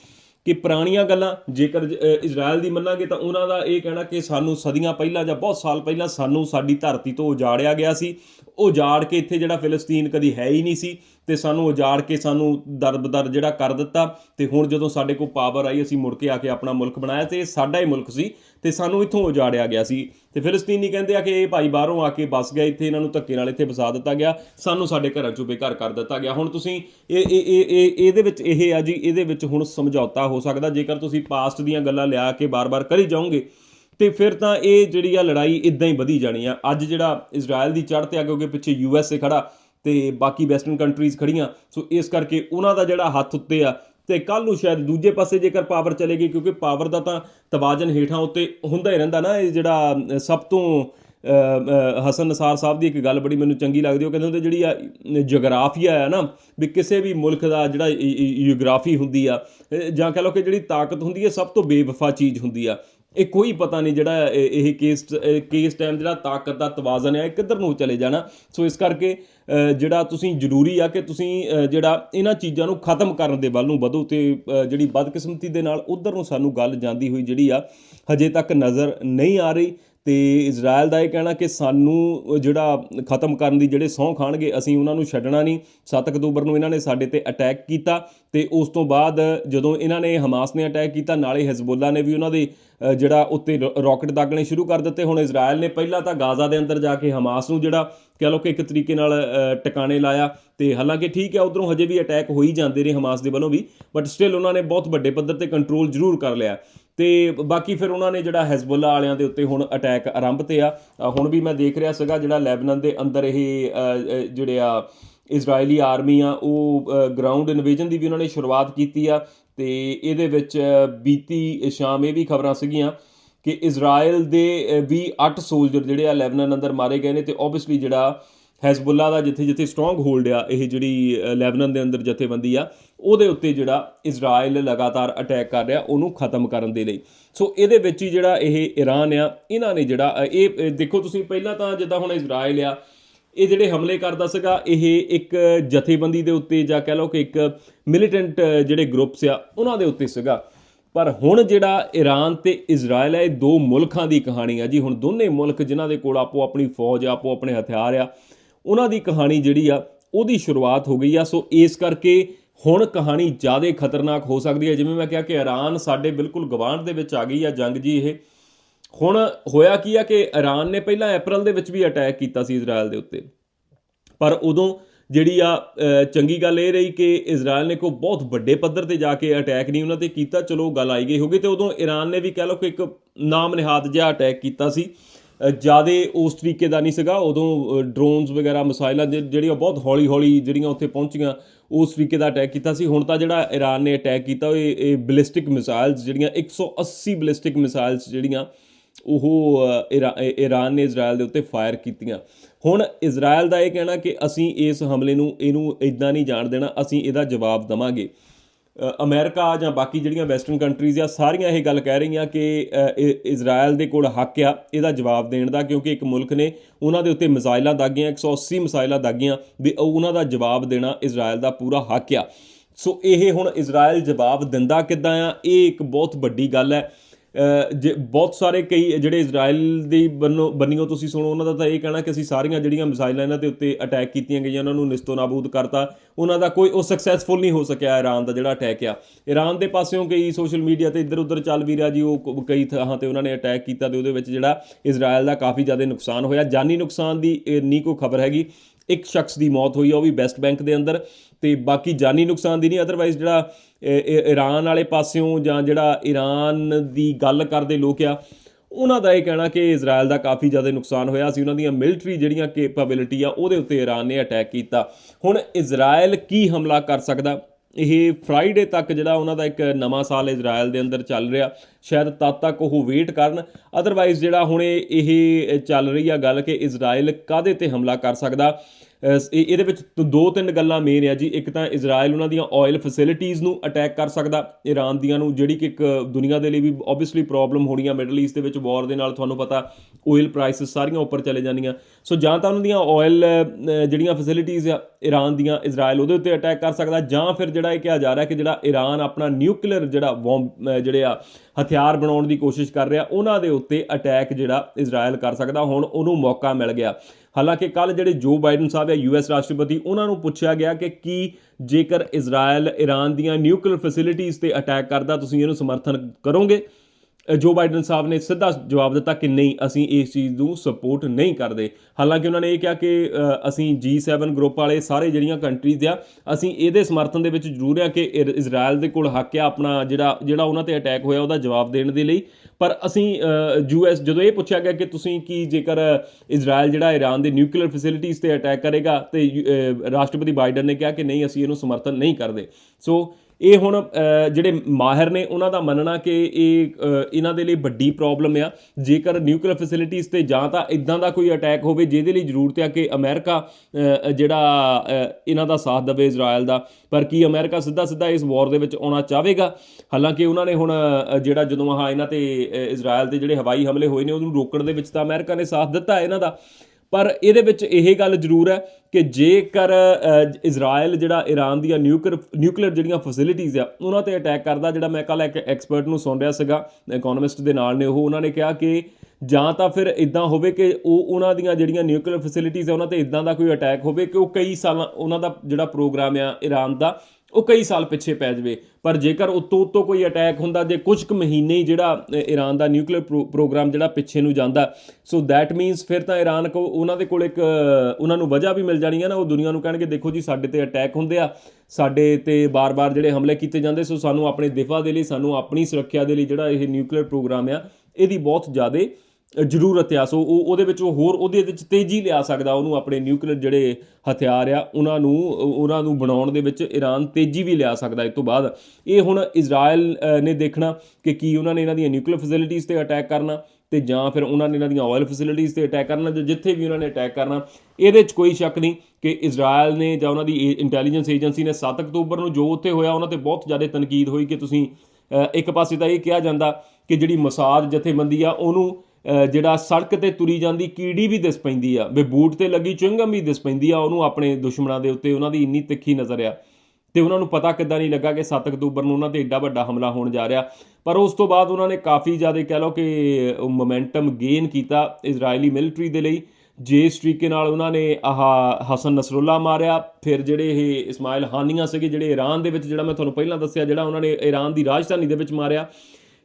ਕਿ ਪੁਰਾਣੀਆਂ ਗੱਲਾਂ, ਜੇਕਰ ਜ- ਇਜ਼ਰਾਈਲ ਦੀ ਮੰਨਾਂਗੇ ਤਾਂ ਉਹਨਾਂ ਦਾ ਇਹ ਕਹਿਣਾ ਕਿ ਸਾਨੂੰ ਸਦੀਆਂ ਪਹਿਲਾਂ ਜਾਂ ਬਹੁਤ ਸਾਲ ਪਹਿਲਾਂ ਸਾਨੂੰ ਸਾਡੀ ਧਰਤੀ ਤੋਂ ਉਜਾੜਿਆ ਗਿਆ ਸੀ। ਉਜਾੜ ਕੇ ਇੱਥੇ ਜਿਹੜਾ ਫਿਲਸਤੀਨ ਕਦੀ ਹੈ ਹੀ ਨਹੀਂ ਸੀ ਤੇ ਸਾਨੂੰ ਉਜਾੜ ਕੇ ਸਾਨੂੰ ਦਰਬਦਰ ਜਿਹੜਾ ਕਰ ਦਿੱਤਾ ਤੇ ਹੁਣ ਜਦੋਂ ਸਾਡੇ ਕੋਲ ਪਾਵਰ ਆਈ, ਅਸੀਂ ਮੁੜ ਕੇ ਆ ਕੇ ਆਪਣਾ ਮੁਲਕ ਬਣਾਇਆ ਤੇ ਇਹ ਸਾਡਾ ਹੀ ਮੁਲਕ ਸੀ ਤੇ ਸਾਨੂੰ ਇੱਥੋਂ ਉਜਾੜਿਆ ਗਿਆ ਸੀ। ਤੇ ਫਿਲਸਤੀਨੀ ਕਹਿੰਦੇ ਆ ਕਿ ਇਹ ਭਾਈ ਬਾਹਰੋਂ ਆ ਕੇ ਬਸ ਗਏ, ਇੱਥੇ ਇਹਨਾਂ ਨੂੰ ਧੱਕੇ ਨਾਲ ਇੱਥੇ ਵਸਾ ਦਿੱਤਾ ਗਿਆ, ਸਾਨੂੰ ਸਾਡੇ ਘਰਾਂ ਚੋਂ ਬੇਘਰ ਕਰ ਦਿੱਤਾ ਗਿਆ। ਹੁਣ ਤੁਸੀਂ ਇਹ ਇਹ ਇਹ, ਇਹ- ਇਹਦੇ ਵਿੱਚ ਇਹ ਆ ਜੀ, ਇਹਦੇ ਵਿੱਚ ਹੁਣ ਸਮਝੌਤਾ ਹੋ ਸਕਦਾ। ਜੇਕਰ ਤੁਸੀਂ ਪਾਸਟ ਦੀਆਂ ਗੱਲਾਂ ਲਿਆ ਕੇ ਬਾਰ-ਬਾਰ ਕਰੀ ਜਾਓਗੇ ਤੇ ਫਿਰ ਤਾਂ ਇਹ ਜਿਹੜੀ ਆ ਲੜਾਈ ਇਦਾਂ ਹੀ ਵਧੀ ਜਾਣੀ ਆ। ਅੱਜ ਜਿਹੜਾ ਇਜ਼ਰਾਈਲ ਦੀ ਚੜ੍ਹ ਤੇ ਆ ਕਿਉਂਕਿ ਪਿੱਛੇ ਯੂਐਸਏ ਖੜਾ ਤੇ ਬਾਕੀ ਵੈਸਟਰਨ ਕੰਟਰੀਜ਼ ਖੜੀਆਂ। ਸੋ ਇਸ ਕਰਕੇ ਉਹਨਾਂ ਦਾ ਜਿਹੜਾ ਹੱਥ ਉੱਤੇ ਆ ਤੇ ਕੱਲ ਨੂੰ ਸ਼ਾਇਦ ਦੂਜੇ ਪਾਸੇ ਜੇਕਰ ਪਾਵਰ ਚਲੇ ਗਈ ਕਿਉਂਕਿ ਪਾਵਰ ਦਾ ਤਾਂ ਤਵਾਜ਼ਨ ਹੇਠਾਂ ਉੱਤੇ ਹੁੰਦਾ ਹੀ ਰਹਿੰਦਾ ਨਾ ਇਹ ਜਿਹੜਾ ਸਭ ਤੋਂ ਹਸਨ ਨਸਾਰ ਸਾਹਿਬ ਦੀ ਇੱਕ ਗੱਲ ਬੜੀ ਮੈਨੂੰ ਚੰਗੀ ਲੱਗਦੀ ਉਹ ਕਹਿੰਦੇ ਹੁੰਦੇ ਜਿਹੜੀ ਆ ਜਗਰਾਫੀਆ ਆ ਨਾ, ਵੀ ਕਿਸੇ ਵੀ ਮੁਲਕ ਦਾ ਜਿਹੜਾ ਜੀਓਗ੍ਰਾਫੀ ਹੁੰਦੀ ਆ ਜਾਂ ਕਹ ਲਓ ਕਿ ਜਿਹੜੀ ਤਾਕਤ ਹੁੰਦੀ ਹੈ ਸਭ ਤੋਂ ਬੇਵਫਾ ਚੀਜ਼ ਹੁੰਦੀ ਆ। ਇਹ ਕੋਈ ਪਤਾ ਨਹੀਂ ਜਿਹੜਾ ਇਹ ਕੇਸ ਕੇਸ ਟਾਈਮ ਜਿਹੜਾ ਤਾਕਤ ਦਾ ਤਵਾਜ਼ਨ ਹੈ ਇਹ ਕਿੱਧਰ ਨੂੰ ਚਲੇ ਜਾਣਾ। ਸੋ ਇਸ ਕਰਕੇ ਜਿਹੜਾ ਤੁਸੀਂ ਜ਼ਰੂਰੀ ਆ ਕਿ ਤੁਸੀਂ ਜਿਹੜਾ ਇਹਨਾਂ ਚੀਜ਼ਾਂ ਨੂੰ ਖਤਮ ਕਰਨ ਦੇ ਵੱਲ ਨੂੰ ਵਧੋ ਤੇ ਜਿਹੜੀ ਬਦਕਿਸਮਤੀ ਦੇ ਨਾਲ ਉਧਰ ਨੂੰ ਸਾਨੂੰ ਗੱਲ ਜਾਂਦੀ ਹੋਈ ਜਿਹੜੀ ਆ, ਹਜੇ ਤੱਕ ਨਜ਼ਰ ਨਹੀਂ ਆ ਰਹੀ। ਤੇ ਇਜ਼ਰਾਈਲ ਦਾ ਇਹ ਕਹਿਣਾ ਕਿ ਸਾਨੂੰ ਜਿਹੜਾ ਖਤਮ ਕਰਨ ਦੀ ਜਿਹੜੇ ਸਹੁੰ ਖਾਣਗੇ, ਅਸੀਂ ਉਹਨਾਂ ਨੂੰ ਛੱਡਣਾ ਨਹੀਂ। 7 ਅਕਤੂਬਰ ਨੂੰ ਇਹਨਾਂ ਨੇ ਸਾਡੇ ਤੇ ਅਟੈਕ ਕੀਤਾ ਤੇ ਉਸ ਤੋਂ ਬਾਅਦ ਜਦੋਂ ਇਹਨਾਂ ਨੇ ਹਮਾਸ ਨੇ ਅਟੈਕ ਕੀਤਾ, ਨਾਲੇ ਹਿਜ਼ਬੁੱਲਾ ਨੇ ਵੀ ਉਹਨਾਂ ਦੇ ਜਿਹੜਾ ਉੱਤੇ ਰਾਕਟ ਦਾਗਣੇ ਸ਼ੁਰੂ ਕਰ ਦਿੱਤੇ। ਹੁਣ ਇਜ਼ਰਾਈਲ ਨੇ ਪਹਿਲਾਂ ਤਾਂ ਗਾਜ਼ਾ ਦੇ ਅੰਦਰ ਜਾ ਕੇ ਹਮਾਸ ਨੂੰ ਜਿਹੜਾ ਕਹ ਲਓ ਕਿ ਇੱਕ ਤਰੀਕੇ ਨਾਲ ਟਿਕਾਣੇ ਲਾਇਆ ਤੇ ਹਾਲਾਂਕਿ ਠੀਕ ਹੈ, ਉਧਰੋਂ ਹਜੇ ਵੀ ਅਟੈਕ ਹੋਈ ਜਾਂਦੇ ਨੇ ਹਮਾਸ ਦੇ ਵੱਲੋਂ ਵੀ, ਬਟ ਸਟਿਲ ਉਹਨਾਂ ਨੇ ਬਹੁਤ ਵੱਡੇ ਪੱਧਰ ਤੇ ਕੰਟਰੋਲ ਜ਼ਰੂਰ ਕਰ ਲਿਆ। ਤੇ ਬਾਕੀ ਫਿਰ ਉਹਨਾਂ ਨੇ ਜਿਹੜਾ ਹੈਜ਼ਬੁੱਲਾ ਵਾਲਿਆਂ ਦੇ ਉੱਤੇ ਹੁਣ ਅਟੈਕ ਆਰੰਭ ਤੇ ਆ। ਹੁਣ ਵੀ ਮੈਂ ਦੇਖ ਰਿਹਾ ਸੀਗਾ ਜਿਹੜਾ ਲੈਬਨਨ ਦੇ ਅੰਦਰ ਇਹ ਜਿਹੜੇ ਆ ਇਜ਼ਰਾਈਲੀ ਆਰਮੀ ਆ ਉਹ ਗਰਾਊਂਡ ਇਨਵੇਜਨ ਦੀ ਵੀ ਉਹਨਾਂ ਨੇ ਸ਼ੁਰੂਆਤ ਕੀਤੀ ਆ ਤੇ ਇਹਦੇ ਵਿੱਚ ਬੀਤੀ ਸ਼ਾਮ ਇਹ ਵੀ ਖਬਰਾਂ ਸੀਗੀਆਂ ਕਿ ਇਜ਼ਰਾਈਲ ਦੇ ਅ, ਵੀ 8 ਸੋਲਜਰ ਜਿਹੜੇ ਆ ਲੈਬਨਨ ਅੰਦਰ ਮਾਰੇ ਗਏ ਨੇ ਤੇ ਆਬਵੀਅਸਲੀ ਜਿਹੜਾ ਹੈਜ਼ਬੁੱਲਾ ਦਾ ਜਿੱਥੇ ਜਿੱਥੇ ਸਟਰੋਂਗ ਹੋਲਡ ਆ ਇਹ ਜਿਹੜੀ ਅ, ਦੇ ਅੰਦਰ ਜਥੇਬੰਦੀ ਆ ਉਹਦੇ ਉੱਤੇ ਜਿਹੜਾ ਇਜ਼ਰਾਈਲ ਲਗਾਤਾਰ ਅਟੈਕ ਕਰ ਰਿਹਾ ਉਹਨੂੰ ਖਤਮ ਕਰਨ ਦੇ ਲਈ। ਸੋ ਇਹਦੇ ਵਿੱਚ ਹੀ ਜਿਹੜਾ ਇਹ ਈਰਾਨ ਆ ਇਹਨਾਂ ਨੇ ਜਿਹੜਾ ਇਹ ਦੇਖੋ ਤੁਸੀਂ ਪਹਿਲਾਂ ਤਾਂ ਜਿੱਦਾਂ ਹੁਣ ਇਜ਼ਰਾਈਲ ਆ ਇਹ ਜਿਹੜੇ ਹਮਲੇ ਕਰਦਾ ਸੀਗਾ ਇਹ ਇੱਕ ਜਥੇਬੰਦੀ ਦੇ ਉੱਤੇ ਜਾਂ ਕਹਿ ਲਓ ਕਿ ਇੱਕ ਮਿਲੀਟੈਂਟ ਜਿਹੜੇ ਗਰੁੱਪਸ ਆ ਉਹਨਾਂ ਦੇ ਉੱਤੇ ਸੀਗਾ। ਪਰ ਹੁਣ ਜਿਹੜਾ ਈਰਾਨ ਤੇ ਇਜ਼ਰਾਈਲ ਹੈ ਇਹ ਦੋ ਮੁਲਕਾਂ ਦੀ ਕਹਾਣੀ ਆ ਜੀ। ਹੁਣ ਦੋਨੇ ਮੁਲਕ ਜਿਨ੍ਹਾਂ ਦੇ ਕੋਲ ਆਪੋ ਆਪਣੀ ਫੌਜ ਆ ਆਪੋ ਆਪਣੇ ਹਥਿਆਰ ਆ ਉਹਨਾਂ ਦੀ ਕਹਾਣੀ ਜਿਹੜੀ ਆ, ਉਹਦੀ ਸ਼ੁਰੂਆਤ ਹੋ ਗਈ ਆ। ਸੋ ਇਸ ਕਰਕੇ ਹੁਣ ਕਹਾਣੀ ਜ਼ਿਆਦਾ ਖਤਰਨਾਕ ਹੋ ਸਕਦੀ ਹੈ। ਜਿਵੇਂ ਮੈਂ ਕਿਹਾ ਕਿ ਈਰਾਨ ਸਾਡੇ ਬਿਲਕੁਲ ਗਵਾਂਢ ਦੇ ਵਿੱਚ ਆ ਗਈ ਆ ਜੰਗ ਜੀ ਇਹ। ਹੁਣ ਹੋਇਆ ਕੀ ਆ ਕਿ ਈਰਾਨ ਨੇ ਪਹਿਲਾਂ ਅਪ੍ਰੈਲ ਦੇ ਵਿੱਚ ਵੀ ਅਟੈਕ ਕੀਤਾ ਸੀ ਇਜ਼ਰਾਈਲ ਦੇ ਉੱਤੇ। ਪਰ ਉਦੋਂ ਜਿਹੜੀ ਆ ਚੰਗੀ ਗੱਲ ਇਹ ਰਹੀ ਕਿ ਇਜ਼ਰਾਈਲ ਨੇ ਕੋਈ ਬਹੁਤ ਵੱਡੇ ਪੱਧਰ ਤੇ ਜਾ ਕੇ ਅਟੈਕ ਨਹੀਂ ਉਹਨਾਂ ਤੇ ਕੀਤਾ। ਚਲੋ ਗੱਲ ਆਈ ਗਈ ਹੋਗੀ ਤੇ ਉਦੋਂ ਈਰਾਨ ਨੇ ਵੀ ਕਹਿ ਲਓ ਕਿ ਇੱਕ ਨਾਮ ਨਿਹਾਦ ਜਿਹਾ ਅਟੈਕ ਕੀਤਾ ਸੀ। ਜ਼ਿਆਦੇ ਉਸ ਤਰੀਕੇ ਦਾ ਨਹੀਂ ਸੀਗਾ। ਉਦੋਂ ਡਰੋਨਸ ਵਗੈਰਾ ਮਿਸਾਈਲਾਂ ਜਿਹੜੀਆਂ ਬਹੁਤ ਹੌਲੀ ਹੌਲੀ ਜਿਹੜੀਆਂ ਉੱਥੇ ਪਹੁੰਚੀਆਂ ਉਸ ਤਰੀਕੇ ਦਾ ਅਟੈਕ ਕੀਤਾ ਸੀ। ਹੁਣ ਤਾਂ ਜਿਹੜਾ ਈਰਾਨ ਨੇ ਅਟੈਕ ਕੀਤਾ ਉਹ ਇਹ ਬਲਿਸਟਿਕ ਮਿਸਾਈਲਸ ਜਿਹੜੀਆਂ 180 ਬਲਿਸਟਿਕ ਮਿਸਾਈਲਸ ਜਿਹੜੀਆਂ ਉਹ ਅ, ਈਰਾਨ ਨੇ ਇਜ਼ਰਾਈਲ ਦੇ ਉੱਤੇ ਫਾਇਰ ਕੀਤੀਆਂ। ਹੁਣ ਇਜ਼ਰਾਈਲ ਦਾ ਇਹ ਕਹਿਣਾ ਕਿ ਅਸੀਂ ਇਸ ਹਮਲੇ ਨੂੰ ਇਹਨੂੰ ਇਦਾਂ ਨਹੀਂ ਜਾਣ ਦੇਣਾ ਅਸੀਂ ਇਹਦਾ ਜਵਾਬ ਦਵਾਂਗੇ। ਅਮਰੀਕਾ ਜਾਂ ਬਾਕੀ ਜਿਹੜੀਆਂ ਵੈਸਟਰਨ ਕੰਟਰੀਜ਼ ਆ ਸਾਰੀਆਂ ਇਹ ਗੱਲ ਕਹਿ ਰਹੀਆਂ ਕਿ ਅ, ਇਜ਼ਰਾਈਲ ਦੇ ਕੋਲ ਹੱਕ ਆ ਇਹਦਾ ਜਵਾਬ ਦੇਣ ਦਾ ਕਿਉਂਕਿ ਇੱਕ ਮੁਲਕ ਨੇ ਉਹਨਾਂ ਦੇ ਉੱਤੇ ਮਿਜ਼ਾਈਲਾਂ ਦਾਗੀਆਂ 180 ਮਿਜ਼ਾਈਲਾਂ ਦਾਗੀਆਂ ਵੀ ਉਹਨਾਂ ਦਾ ਜਵਾਬ ਦੇਣਾ ਇਜ਼ਰਾਈਲ ਦਾ ਪੂਰਾ ਹੱਕ ਆ। ਸੋ ਇਹ ਹੁਣ ਇਜ਼ਰਾਈਲ ਜਵਾਬ ਦਿੰਦਾ ਕਿੱਦਾਂ ਆ ਇਹ ਇੱਕ ਬਹੁਤ ਵੱਡੀ ਗੱਲ ਹੈ। ਬਹੁਤ ਸਾਰੇ ਕਈ ਜਿਹੜੇ ਇਜ਼ਰਾਈਲ ਦੀ ਬੰਨੋ ਬੰਨਿਓ ਤੁਸੀਂ ਸੁਣੋ, ਉਹਨਾਂ ਦਾ ਤਾਂ ਇਹ ਕਹਿਣਾ ਕਿ ਅਸੀਂ ਸਾਰੀਆਂ ਜਿਹੜੀਆਂ ਮਿਸਾਈਲਾਂ ਇਹਨਾਂ ਦੇ ਉੱਤੇ ਅਟੈਕ ਕੀਤੀਆਂ ਗਈਆਂ, ਉਹਨਾਂ ਨੂੰ ਨਿਸਤੋ ਨਾਬੂਦ ਕਰਤਾ। ਉਹਨਾਂ ਦਾ ਕੋਈ ਉਹ ਸਕਸੈਸਫੁਲ ਨਹੀਂ ਹੋ ਸਕਿਆ ਈਰਾਨ ਦਾ ਜਿਹੜਾ ਅਟੈਕ ਆ। ਈਰਾਨ ਦੇ ਪਾਸਿਓਂ ਕਈ ਸੋਸ਼ਲ ਮੀਡੀਆ ਤੇ ਇੱਧਰ ਉੱਧਰ ਚੱਲ ਵੀ ਰਿਹਾ ਜੀ, ਉਹ ਕਈ ਥਾਂ ਤੇ ਉਹਨਾਂ ਨੇ ਅਟੈਕ ਕੀਤਾ ਤੇ ਉਹਦੇ ਵਿੱਚ ਜਿਹੜਾ ਇਜ਼ਰਾਈਲ ਦਾ ਕਾਫੀ ਜ਼ਿਆਦਾ ਨੁਕਸਾਨ ਹੋਇਆ। ਜਾਨੀ ਨੁਕਸਾਨ ਦੀ ਇਹ ਨਹੀਂ ਕੋਈ ਖਬਰ ਹੈਗੀ। ਇੱਕ ਸ਼ਖਸ ਦੀ ਮੌਤ ਹੋਈ ਆ, ਉਹ ਵੀ ਵੈਸਟ ਬੈਂਕ ਦੇ ਅੰਦਰ ਤੇ ਬਾਕੀ ਜਾਨੀ ਨੁਕਸਾਨ ਦੀ ਨਹੀਂ ਅਦਰਵਾਈਜ਼ ਜਿਹੜਾ ਈਰਾਨ ਵਾਲੇ ਪਾਸਿਓਂ ਜਾਂ ਜਿਹੜਾ ਈਰਾਨ ਦੀ ਗੱਲ ਕਰਦੇ ਲੋਕ ਆ, ਉਹਨਾਂ ਦਾ ਇਹ ਕਹਿਣਾ ਕਿ ਇਜ਼ਰਾਈਲ ਦਾ ਕਾਫੀ ਜ਼ਿਆਦਾ ਨੁਕਸਾਨ ਹੋਇਆ ਸੀ ਉਹਨਾਂ ਦੀਆਂ ਮਿਲਟਰੀ ਜਿਹੜੀਆਂ ਕੈਪੇਬਿਲਿਟੀ ਆ, ਉਹਦੇ ਉੱਤੇ ਈਰਾਨ ਨੇ ਅਟੈਕ ਕੀਤਾ। ਹੁਣ ਇਜ਼ਰਾਈਲ ਕੀ ਹਮਲਾ ਕਰ ਸਕਦਾ? ਇਹ ਫਰਾਈਡੇ ਤੱਕ ਜਿਹੜਾ ਉਹਨਾਂ ਦਾ ਇੱਕ ਨਵਾਂ ਸਾਲ ਇਜ਼ਰਾਈਲ ਦੇ ਅੰਦਰ ਚੱਲ ਰਿਹਾ, ਸ਼ਾਇਦ ਤਦ ਤੱਕ ਉਹ ਵੇਟ ਕਰਨ। ਅਦਰਵਾਈਜ਼ ਜਿਹੜਾ ਹੁਣ ਇਹ ਚੱਲ ਰਹੀ ਆ ਗੱਲ ਕਿ ਇਜ਼ਰਾਈਲ ਕਾਦੇ ਤੇ ਹਮਲਾ ਕਰ ਸਕਦਾ? ਇਹਦੇ ਵਿੱਚ ਦੋ ਤਿੰਨ ਗੱਲਾਂ ਮੇਨ ਆ ਜੀ। ਇੱਕ ਤਾਂ ਇਜ਼ਰਾਈਲ ਉਹਨਾਂ ਦੀਆਂ ਆਇਲ ਫੈਸਿਲਿਟੀਆਂ ਨੂੰ ਅਟੈਕ ਕਰ ਸਕਦਾ। ਈਰਾਨ ਦੀਆਂ ਨੂੰ, ਜਿਹੜੀ ਕਿ ਇੱਕ ਦੁਨੀਆ ਦੇ ਲਈ ਵੀ ਆਬਵੀਅਸਲੀ ਪ੍ਰੋਬਲਮ ਹੋਣੀ ਆ ਮਿਡਲ ਈਸਟ ਦੇ ਵਿੱਚ ਵਾਰ ਦੇ ਨਾਲ, ਤੁਹਾਨੂੰ ਪਤਾ ਆਇਲ ਪ੍ਰਾਈਸਸ ਸਾਰੀਆਂ ਉੱਪਰ ਚਲੇ ਜਾਂਦੀਆਂ। ਸੋ ਜਾਂ ਤਾਂ ਉਹਨਾਂ ਦੀਆਂ ਆਇਲ ਜਿਹੜੀਆਂ ਫੈਸਿਲਿਟੀਆਂ ਆ ਈਰਾਨ ਦੀਆਂ ਇਜ਼ਰਾਈਲ ਉਹਦੇ ਉੱਤੇ ਅਟੈਕ ਕਰ ਸਕਦਾ। ਜਾਂ ਫਿਰ ਜਿਹੜਾ ਇਹ ਕਿਹਾ ਜਾ ਰਿਹਾ ਕਿ ਜਿਹੜਾ ਈਰਾਨ ਆਪਣਾ ਨਿਊਕਲੀਅਰ ਜਿਹੜਾ ਬੌਂਬ ਜਿਹੜੇ ਆ, ਹਥਿਆਰ ਬਣਾਉਣ ਦੀ ਕੋਸ਼ਿਸ਼ ਕਰ ਰਿਹਾ, ਉਹਨਾਂ ਦੇ ਉੱਤੇ ਅਟੈਕ ਜਿਹੜਾ ਇਜ਼ਰਾਈਲ ਕਰ ਸਕਦਾ। ਹੁਣ ਉਹਨੂੰ ਮੌਕਾ ਮਿਲ ਗਿਆ। ਹਾਲਾਂਕਿ ਕੱਲ ਜਿਹੜੇ ਜੋ ਬਾਈਡਨ ਸਾਹਿਬ ਹੈ ਯੂਐਸ ਰਾਸ਼ਟਰਪਤੀ, ਉਹਨਾਂ ਨੂੰ ਪੁੱਛਿਆ ਗਿਆ ਕਿ ਕੀ ਜੇਕਰ ਇਜ਼ਰਾਈਲ ਈਰਾਨ ਦੀਆਂ ਨਿਊਕਲੀਅਰ ਫੈਸਿਲਿਟੀਆਂ ਤੇ ਅਟੈਕ ਕਰਦਾ, ਤੁਸੀਂ ਇਹਨੂੰ ਸਮਰਥਨ ਕਰੋਗੇ? ਜੋ ਬਾਈਡਨ ਸਾਹਿਬ ਨੇ ਸਿੱਧਾ ਜਵਾਬ ਦਿੱਤਾ ਕਿ ਨਹੀਂ ਅਸੀਂ ਇਸ ਚੀਜ਼ ਨੂੰ ਸਪੋਰਟ ਨਹੀਂ ਕਰਦੇ। ਹਾਲਾਂਕਿ ਉਹਨਾਂ ਨੇ ਇਹ ਕਿਹਾ ਕਿ ਅ, ਅਸੀਂ G7 ਗਰੁੱਪ ਵਾਲੇ ਸਾਰੇ ਜਿਹੜੀਆਂ ਕੰਟਰੀਜ਼ ਆ ਅਸੀਂ ਇਹਦੇ ਸਮਰਥਨ ਦੇ ਵਿੱਚ ਜ਼ਰੂਰ ਆ ਕਿ ਇਰ- ਇਜ਼ਰਾਈਲ ਦੇ ਕੋਲ ਹੱਕ ਆ ਆਪਣਾ ਜਿਹੜਾ ਜਿਹੜਾ ਉਹਨਾਂ ਤੇ ਅਟੈਕ ਹੋਇਆ ਉਹਦਾ ਜਵਾਬ ਦੇਣ ਦੇ ਲਈ। ਪਰ ਅਸੀਂ ਯੂਐਸ ਜਦੋਂ ਇਹ ਪੁੱਛਿਆ ਗਿਆ ਕਿ ਤੁਸੀਂ ਕੀ ਜੇਕਰ ਇਜ਼ਰਾਈਲ ਜਿਹੜਾ ਈਰਾਨ ਦੇ ਨਿਊਕਲੀਅਰ ਫੈਸਿਲਿਟੀਆਂ ਤੇ ਅਟੈਕ ਕਰੇਗਾ ਤੇ ਯੂ- ਰਾਸ਼ਟਰਪਤੀ ਬਾਈਡਨ ਨੇ ਕਿਹਾ ਕਿ ਨਹੀਂ ਅਸੀਂ ਇਹਨੂੰ ਸਮਰਥਨ ਨਹੀਂ ਕਰਦੇ। ਸੋ ਇਹ ਹੁਣ ਜਿਹੜੇ ਮਾਹਿਰ ਨੇ ਉਹਨਾਂ ਦਾ ਮੰਨਣਾ ਕਿ ਇਹ ਇਹਨਾਂ ਦੇ ਲਈ ਵੱਡੀ ਪ੍ਰੋਬਲਮ ਆ। ਜੇਕਰ ਨਿਊਕਲੀਅਰ ਫੈਸਿਲਿਟੀਆਂ ਤੇ ਜਾਂ ਤਾਂ ਇਦਾਂ ਦਾ ਕੋਈ ਅਟੈਕ ਹੋਵੇ ਜਿਹਦੇ ਲਈ ਜ਼ਰੂਰਤ ਆ ਕਿ ਅਮਰੀਕਾ ਜਿਹੜਾ ਇਹਨਾਂ ਦਾ ਸਾਥ ਦੇਵੇ ਇਜ਼ਰਾਈਲ ਦਾ। ਪਰ ਕੀ ਅਮਰੀਕਾ ਸਿੱਧਾ ਸਿੱਧਾ ਇਸ ਵਾਰ ਦੇ ਵਿੱਚ ਆਉਣਾ ਚਾਹੇਗਾ? ਹਾਲਾਂਕਿ ਉਹਨਾਂ ਨੇ ਹੁਣ ਜਿਹੜਾ ਜਦੋਂ ਆਹ ਇਹਨਾਂ ਤੇ ਅ, ਇਜ਼ਰਾਈਲ ਦੇ ਜਿਹੜੇ ਹਵਾਈ ਹਮਲੇ ਹੋਏ ਨੇ ਉਹਨੂੰ ਰੋਕਣ ਦੇ ਵਿੱਚ ਤਾਂ ਅਮਰੀਕਾ ਨੇ ਸਾਥ ਦਿੱਤਾ ਇਹਨਾਂ ਦਾ। ਪਰ ਇਹਦੇ ਵਿੱਚ ਇਹ ਗੱਲ ਜ਼ਰੂਰ ਹੈ ਕਿ ਜੇਕਰ ਅ, ਇਜ਼ਰਾਈਲ ਜਿਹੜਾ ਈਰਾਨ ਦੀਆਂ ਨਿਊਕਲੀਅਰ ਨਿਊਕਲੀਅਰ ਜਿਹੜੀਆਂ ਫੈਸਿਲਿਟੀਆਂ ਆ ਉਹਨਾਂ ਤੇ ਅਟੈਕ ਕਰਦਾ ਜਿਹੜਾ ਮੈਂ ਕੱਲ ਇੱਕ ਐਕਸਪਰਟ ਨੂੰ ਸੁਣ ਰਿਹਾ ਸੀਗਾ ਇਕਨੋਮਿਸਟ ਦੇ ਨਾਲ ਨੇ ਉਹ ਉਹਨਾਂ ਨੇ ਕਿਹਾ ਕਿ ਜਾਂ ਤਾਂ ਫਿਰ ਇਦਾਂ ਹੋਵੇ ਕਿ ਉਹ ਉਹਨਾਂ ਦੀਆਂ ਜਿਹੜੀਆਂ ਨਿਊਕਲੀਅਰ ਫੈਸਿਲਿਟੀਆਂ ਆ ਉਹਨਾਂ ਤੇ ਇਦਾਂ ਦਾ ਕੋਈ ਅਟੈਕ ਹੋਵੇ ਕਿ ਉਹ ਕਈ ਸਾਲਾਂ ਉਹਨਾਂ ਦਾ ਜਿਹੜਾ ਪ੍ਰੋਗਰਾਮ ਆ ਈਰਾਨ ਦਾ ਉਹ ਕਈ ਸਾਲ ਪਿੱਛੇ ਪੈ ਜਾਵੇ। ਪਰ ਜੇਕਰ ਉਤੋਂ ਉਤੋਂ ਕੋਈ ਅਟੈਕ ਹੁੰਦਾ ਜੇ ਕੁਝ ਕੁ ਮਹੀਨੇ ਹੀ ਜਿਹੜਾ ਈਰਾਨ ਦਾ ਨਿਊਕਲੀਅਰ ਪ੍ਰੋਗਰਾਮ ਜਿਹੜਾ ਪਿੱਛੇ ਨੂੰ ਜਾਂਦਾ। ਸੋ ਦੈਟ ਮੀਨਸ ਫਿਰ ਤਾਂ ਈਰਾਨ ਕੋ, ਉਹਨਾਂ ਦੇ ਕੋਲ ਇੱਕ ਉਹਨਾਂ ਨੂੰ ਵਜ੍ਹਾ ਵੀ ਮਿਲ ਜਾਣੀ ਹੈ ਨਾ। ਉਹ ਦੁਨੀਆ ਨੂੰ ਕਹਿਣਗੇ, ਦੇਖੋ ਜੀ, ਸਾਡੇ ਤੇ ਅਟੈਕ ਹੁੰਦੇ ਆ। ਸਾਡੇ ਤੇ ਬਾਰ-ਬਾਰ ਜਿਹੜੇ ਹਮਲੇ ਕੀਤੇ ਜਾਂਦੇ, ਸੋ ਸਾਨੂੰ ਆਪਣੇ ਦਿਫਾ ਦੇ ਲਈ, ਸਾਨੂੰ ਆਪਣੀ ਸੁਰੱਖਿਆ ਦੇ ਲਈ ਜਿਹੜਾ ਇਹ ਨਿਊਕਲੀਅਰ ਪ੍ਰੋਗਰਾਮ ਆ, ਇਹਦੀ ਬਹੁਤ ਜ਼ਿਆਦਾ ਜ਼ਰੂਰਤ ਆ ਸੋ ਉਹ ਉਹਦੇ ਵਿੱਚ ਉਹ ਹੋਰ ਉਹਦੇ ਵਿੱਚ ਤੇਜ਼ੀ ਲਿਆ ਸਕਦਾ। ਉਹਨੂੰ ਆਪਣੇ ਨਿਊਕਲੀਅਰ ਜਿਹੜੇ ਹਥਿਆਰ ਆ, ਉਹਨਾਂ ਨੂੰ ਉਹਨਾਂ ਨੂੰ ਬਣਾਉਣ ਦੇ ਵਿੱਚ ਈਰਾਨ ਤੇਜ਼ੀ ਵੀ ਲਿਆ ਸਕਦਾ। ਇਸ ਤੋਂ ਬਾਅਦ ਇਹ ਹੁਣ ਇਜ਼ਰਾਈਲ ਨੇ ਦੇਖਣਾ ਕਿ ਕੀ ਉਹਨਾਂ ਨੇ ਇਹਨਾਂ ਦੀਆਂ ਨਿਊਕਲੀਅਰ ਫੈਸਿਲਿਟੀਆਂ ਤੇ ਅਟੈਕ ਕਰਨਾ ਤੇ ਜਾਂ ਫਿਰ ਉਹਨਾਂ ਨੇ ਇਹਨਾਂ ਦੀਆਂ ਆਇਲ ਫੈਸਿਲਿਟੀਆਂ ਤੇ ਅਟੈਕ ਕਰਨਾ ਜਾਂ ਜਿੱਥੇ ਵੀ ਉਹਨਾਂ ਨੇ ਅਟੈਕ ਕਰਨਾ। ਇਹਦੇ 'ਚ ਕੋਈ ਸ਼ੱਕ ਨਹੀਂ ਕਿ ਇਜ਼ਰਾਈਲ ਨੇ ਜਾਂ ਉਹਨਾਂ ਦੀ ਇੰਟੈਲੀਜੈਂਸ ਏਜੰਸੀ ਨੇ 7 ਅਕਤੂਬਰ ਨੂੰ ਜੋ ਉੱਥੇ ਹੋਇਆ, ਉਹਨਾਂ ਤੇ ਬਹੁਤ ਜ਼ਿਆਦਾ ਤਨਕੀਦ ਹੋਈ ਕਿ ਤੁਸੀਂ ਇੱਕ ਪਾਸੇ ਤਾਂ ਇਹ ਕਿਹਾ ਜਾਂਦਾ ਕਿ ਜਿਹੜੀ ਮਸਾਦ ਜਥੇਬੰਦੀ ਆ, ਉਹਨੂੰ ਜਿਹੜਾ ਸੜਕ ਤੇ ਤੁਰੀ ਜਾਂਦੀ ਕੀੜੀ ਵੀ ਦਿਸ ਪੈਂਦੀ ਆ, ਵੀ ਬੂਟ ਤੇ ਲੱਗੀ ਚੁੰਗਮ ਵੀ ਦਿਸ ਪੈਂਦੀ ਆ, ਉਹਨੂੰ ਆਪਣੇ ਦੁਸ਼ਮਣਾਂ ਦੇ ਉੱਤੇ ਉਹਨਾਂ ਦੀ ਇੰਨੀ ਤਿੱਖੀ ਨਜ਼ਰ ਆ। ਤੇ ਉਹਨਾਂ ਨੂੰ ਪਤਾ ਕਿੱਦਾਂ ਨਹੀਂ ਲੱਗਾ ਕਿ 7 ਅਕਤੂਬਰ ਨੂੰ ਉਹਨਾਂ ਤੇ ਏਡਾ ਵੱਡਾ ਹਮਲਾ ਹੋਣ ਜਾ ਰਿਹਾ। ਪਰ ਉਸ ਤੋਂ ਬਾਅਦ ਉਹਨਾਂ ਨੇ ਕਾਫੀ ਜ਼ਿਆਦਾ ਕਹਿ ਲਓ ਕਿ ਮੋਮੈਂਟਮ ਗੇਨ ਕੀਤਾ ਇਜ਼ਰਾਈਲੀ ਮਿਲਟਰੀ ਦੇ ਲਈ। ਜਿਸ ਤਰੀਕੇ ਨਾਲ ਉਹਨਾਂ ਨੇ ਆਹ ਹਸਨ ਨਸਰੁੱਲਾ ਮਾਰਿਆ। ਫਿਰ ਜਿਹੜੇ ਇਹ ਇਸਮਾਇਲ ਹਾਨੀਆਂ ਸੀਗੇ, ਜਿਹੜੇ ਈਰਾਨ ਦੇ ਵਿੱਚ, ਜਿਹੜਾ ਮੈਂ ਤੁਹਾਨੂੰ ਪਹਿਲਾਂ ਦੱਸਿਆ, ਜਿਹੜਾ ਉਹਨਾਂ ਨੇ ਈਰਾਨ ਦੀ ਰਾਜਧਾਨੀ ਦੇ ਵਿੱਚ ਮਾਰਿਆ।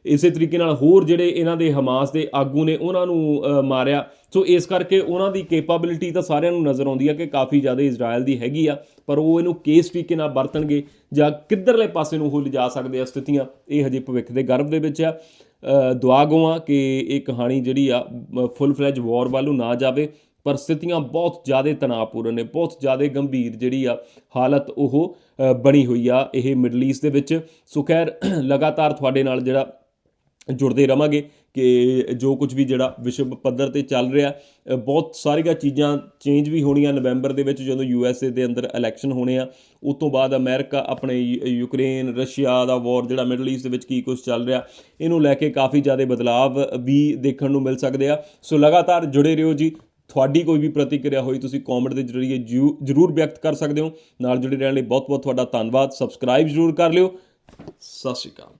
ਇਸੇ ਤਰੀਕੇ ਨਾਲ ਹੋਰ ਜਿਹੜੇ ਇਹਨਾਂ ਦੇ ਹਮਾਸ ਦੇ ਆਗੂ ਨੇ, ਉਹਨਾਂ ਨੂੰ ਮਾਰਿਆ। ਸੋ ਇਸ ਕਰਕੇ ਉਹਨਾਂ ਦੀ ਕੈਪੇਬਿਲਿਟੀ ਤਾਂ ਸਾਰਿਆਂ ਨੂੰ ਨਜ਼ਰ ਆਉਂਦੀ ਆ ਕਿ ਕਾਫੀ ਜ਼ਿਆਦਾ ਇਜ਼ਰਾਈਲ ਦੀ ਹੈਗੀ ਆ, ਪਰ ਉਹ ਇਹਨੂੰ ਕਿਸ ਤਰੀਕੇ ਨਾਲ ਵਰਤਣਗੇ ਜਾਂ ਕਿੱਧਰਲੇ ਪਾਸੇ ਨੂੰ ਉਹ ਲਿਜਾ ਸਕਦੇ ਆ ਸਥਿਤੀਆਂ, ਇਹ ਹਜੇ ਭਵਿੱਖ ਦੇ ਗਰਭ ਦੇ ਵਿੱਚ ਆ। ਦੁਆ ਗੋਆਂ ਕਿ ਇਹ ਕਹਾਣੀ ਜਿਹੜੀ ਆ ਫੁੱਲ ਫਲੈਜ ਵਾਰ ਵੱਲ ਨੂੰ ਨਾ ਜਾਵੇ, ਪਰ ਸਥਿਤੀਆਂ ਬਹੁਤ ਜ਼ਿਆਦਾ ਤਣਾਅਪੂਰਨ ਨੇ, ਬਹੁਤ ਜ਼ਿਆਦਾ ਗੰਭੀਰ ਜਿਹੜੀ ਆ ਹਾਲਤ ਉਹ ਬਣੀ ਹੋਈ ਆ ਇਹ ਮਿਡਲ ਈਸਟ ਦੇ ਵਿੱਚ। ਸੋ ਖੈਰ, ਲਗਾਤਾਰ ਤੁਹਾਡੇ ਨਾਲ ਜਿਹੜਾ ਜੁੜਦੇ ਰਵਾਂਗੇ ਕਿ ਜੋ ਕੁਝ ਵੀ ਜਿਹੜਾ ਵਿਸ਼ਵ ਪੱਧਰ ਤੇ ਚੱਲ ਰਿਹਾ ਬਹੁਤ ਸਾਰੀਆਂ ਚੀਜ਼ਾਂ ਚੇਂਜ ਵੀ ਹੋਣੀਆਂ ਨਵੰਬਰ ਦੇ ਵਿੱਚ ਜਦੋਂ ਯੂ ਐਸ ਏ ਦੇ ਅੰਦਰ ਇਲੈਕਸ਼ਨ ਹੋਣੇ ਆ। ਉਸ ਤੋਂ ਬਾਅਦ ਅਮਰੀਕਾ ਆਪਣੇ ਯੂ- ਯੂਕਰੇਨ, ਰਸ਼ੀਆ ਦਾ ਵਾਰ ਜਿਹੜਾ ਮਿਡਲ ਈਸਟ ਦੇ ਵਿੱਚ ਕੀ ਕੁਝ ਚੱਲ ਰਿਹਾ, ਇਹਨੂੰ ਲੈ ਕੇ ਕਾਫੀ ਜ਼ਿਆਦਾ ਬਦਲਾਵ ਵੀ ਦੇਖਣ ਨੂੰ ਮਿਲ ਸਕਦੇ ਆ। ਸੋ ਲਗਾਤਾਰ ਜੁੜੇ ਰਹੋ ਜੀ। ਤੁਹਾਡੀ ਕੋਈ ਵੀ ਪ੍ਰਤੀਕਿਰਿਆ ਹੋਈ ਤੁਸੀਂ ਕਮੈਂਟ ਦੇ ਜ਼ਰੀਏ ਜੂ- ਜ਼ਰੂਰ ਵਿਅਕਤ ਕਰ ਸਕਦੇ ਹੋ। ਨਾਲ ਜੁੜੇ ਰਹਿਣ ਲਈ ਬਹੁਤ ਬਹੁਤ ਤੁਹਾਡਾ ਧੰਨਵਾਦ। ਸਬਸਕ੍ਰਾਈਬ ਜ਼ਰੂਰ ਕਰ ਲਿਓ। ਸਤਿ ਸ਼੍ਰੀ ਅਕਾਲ।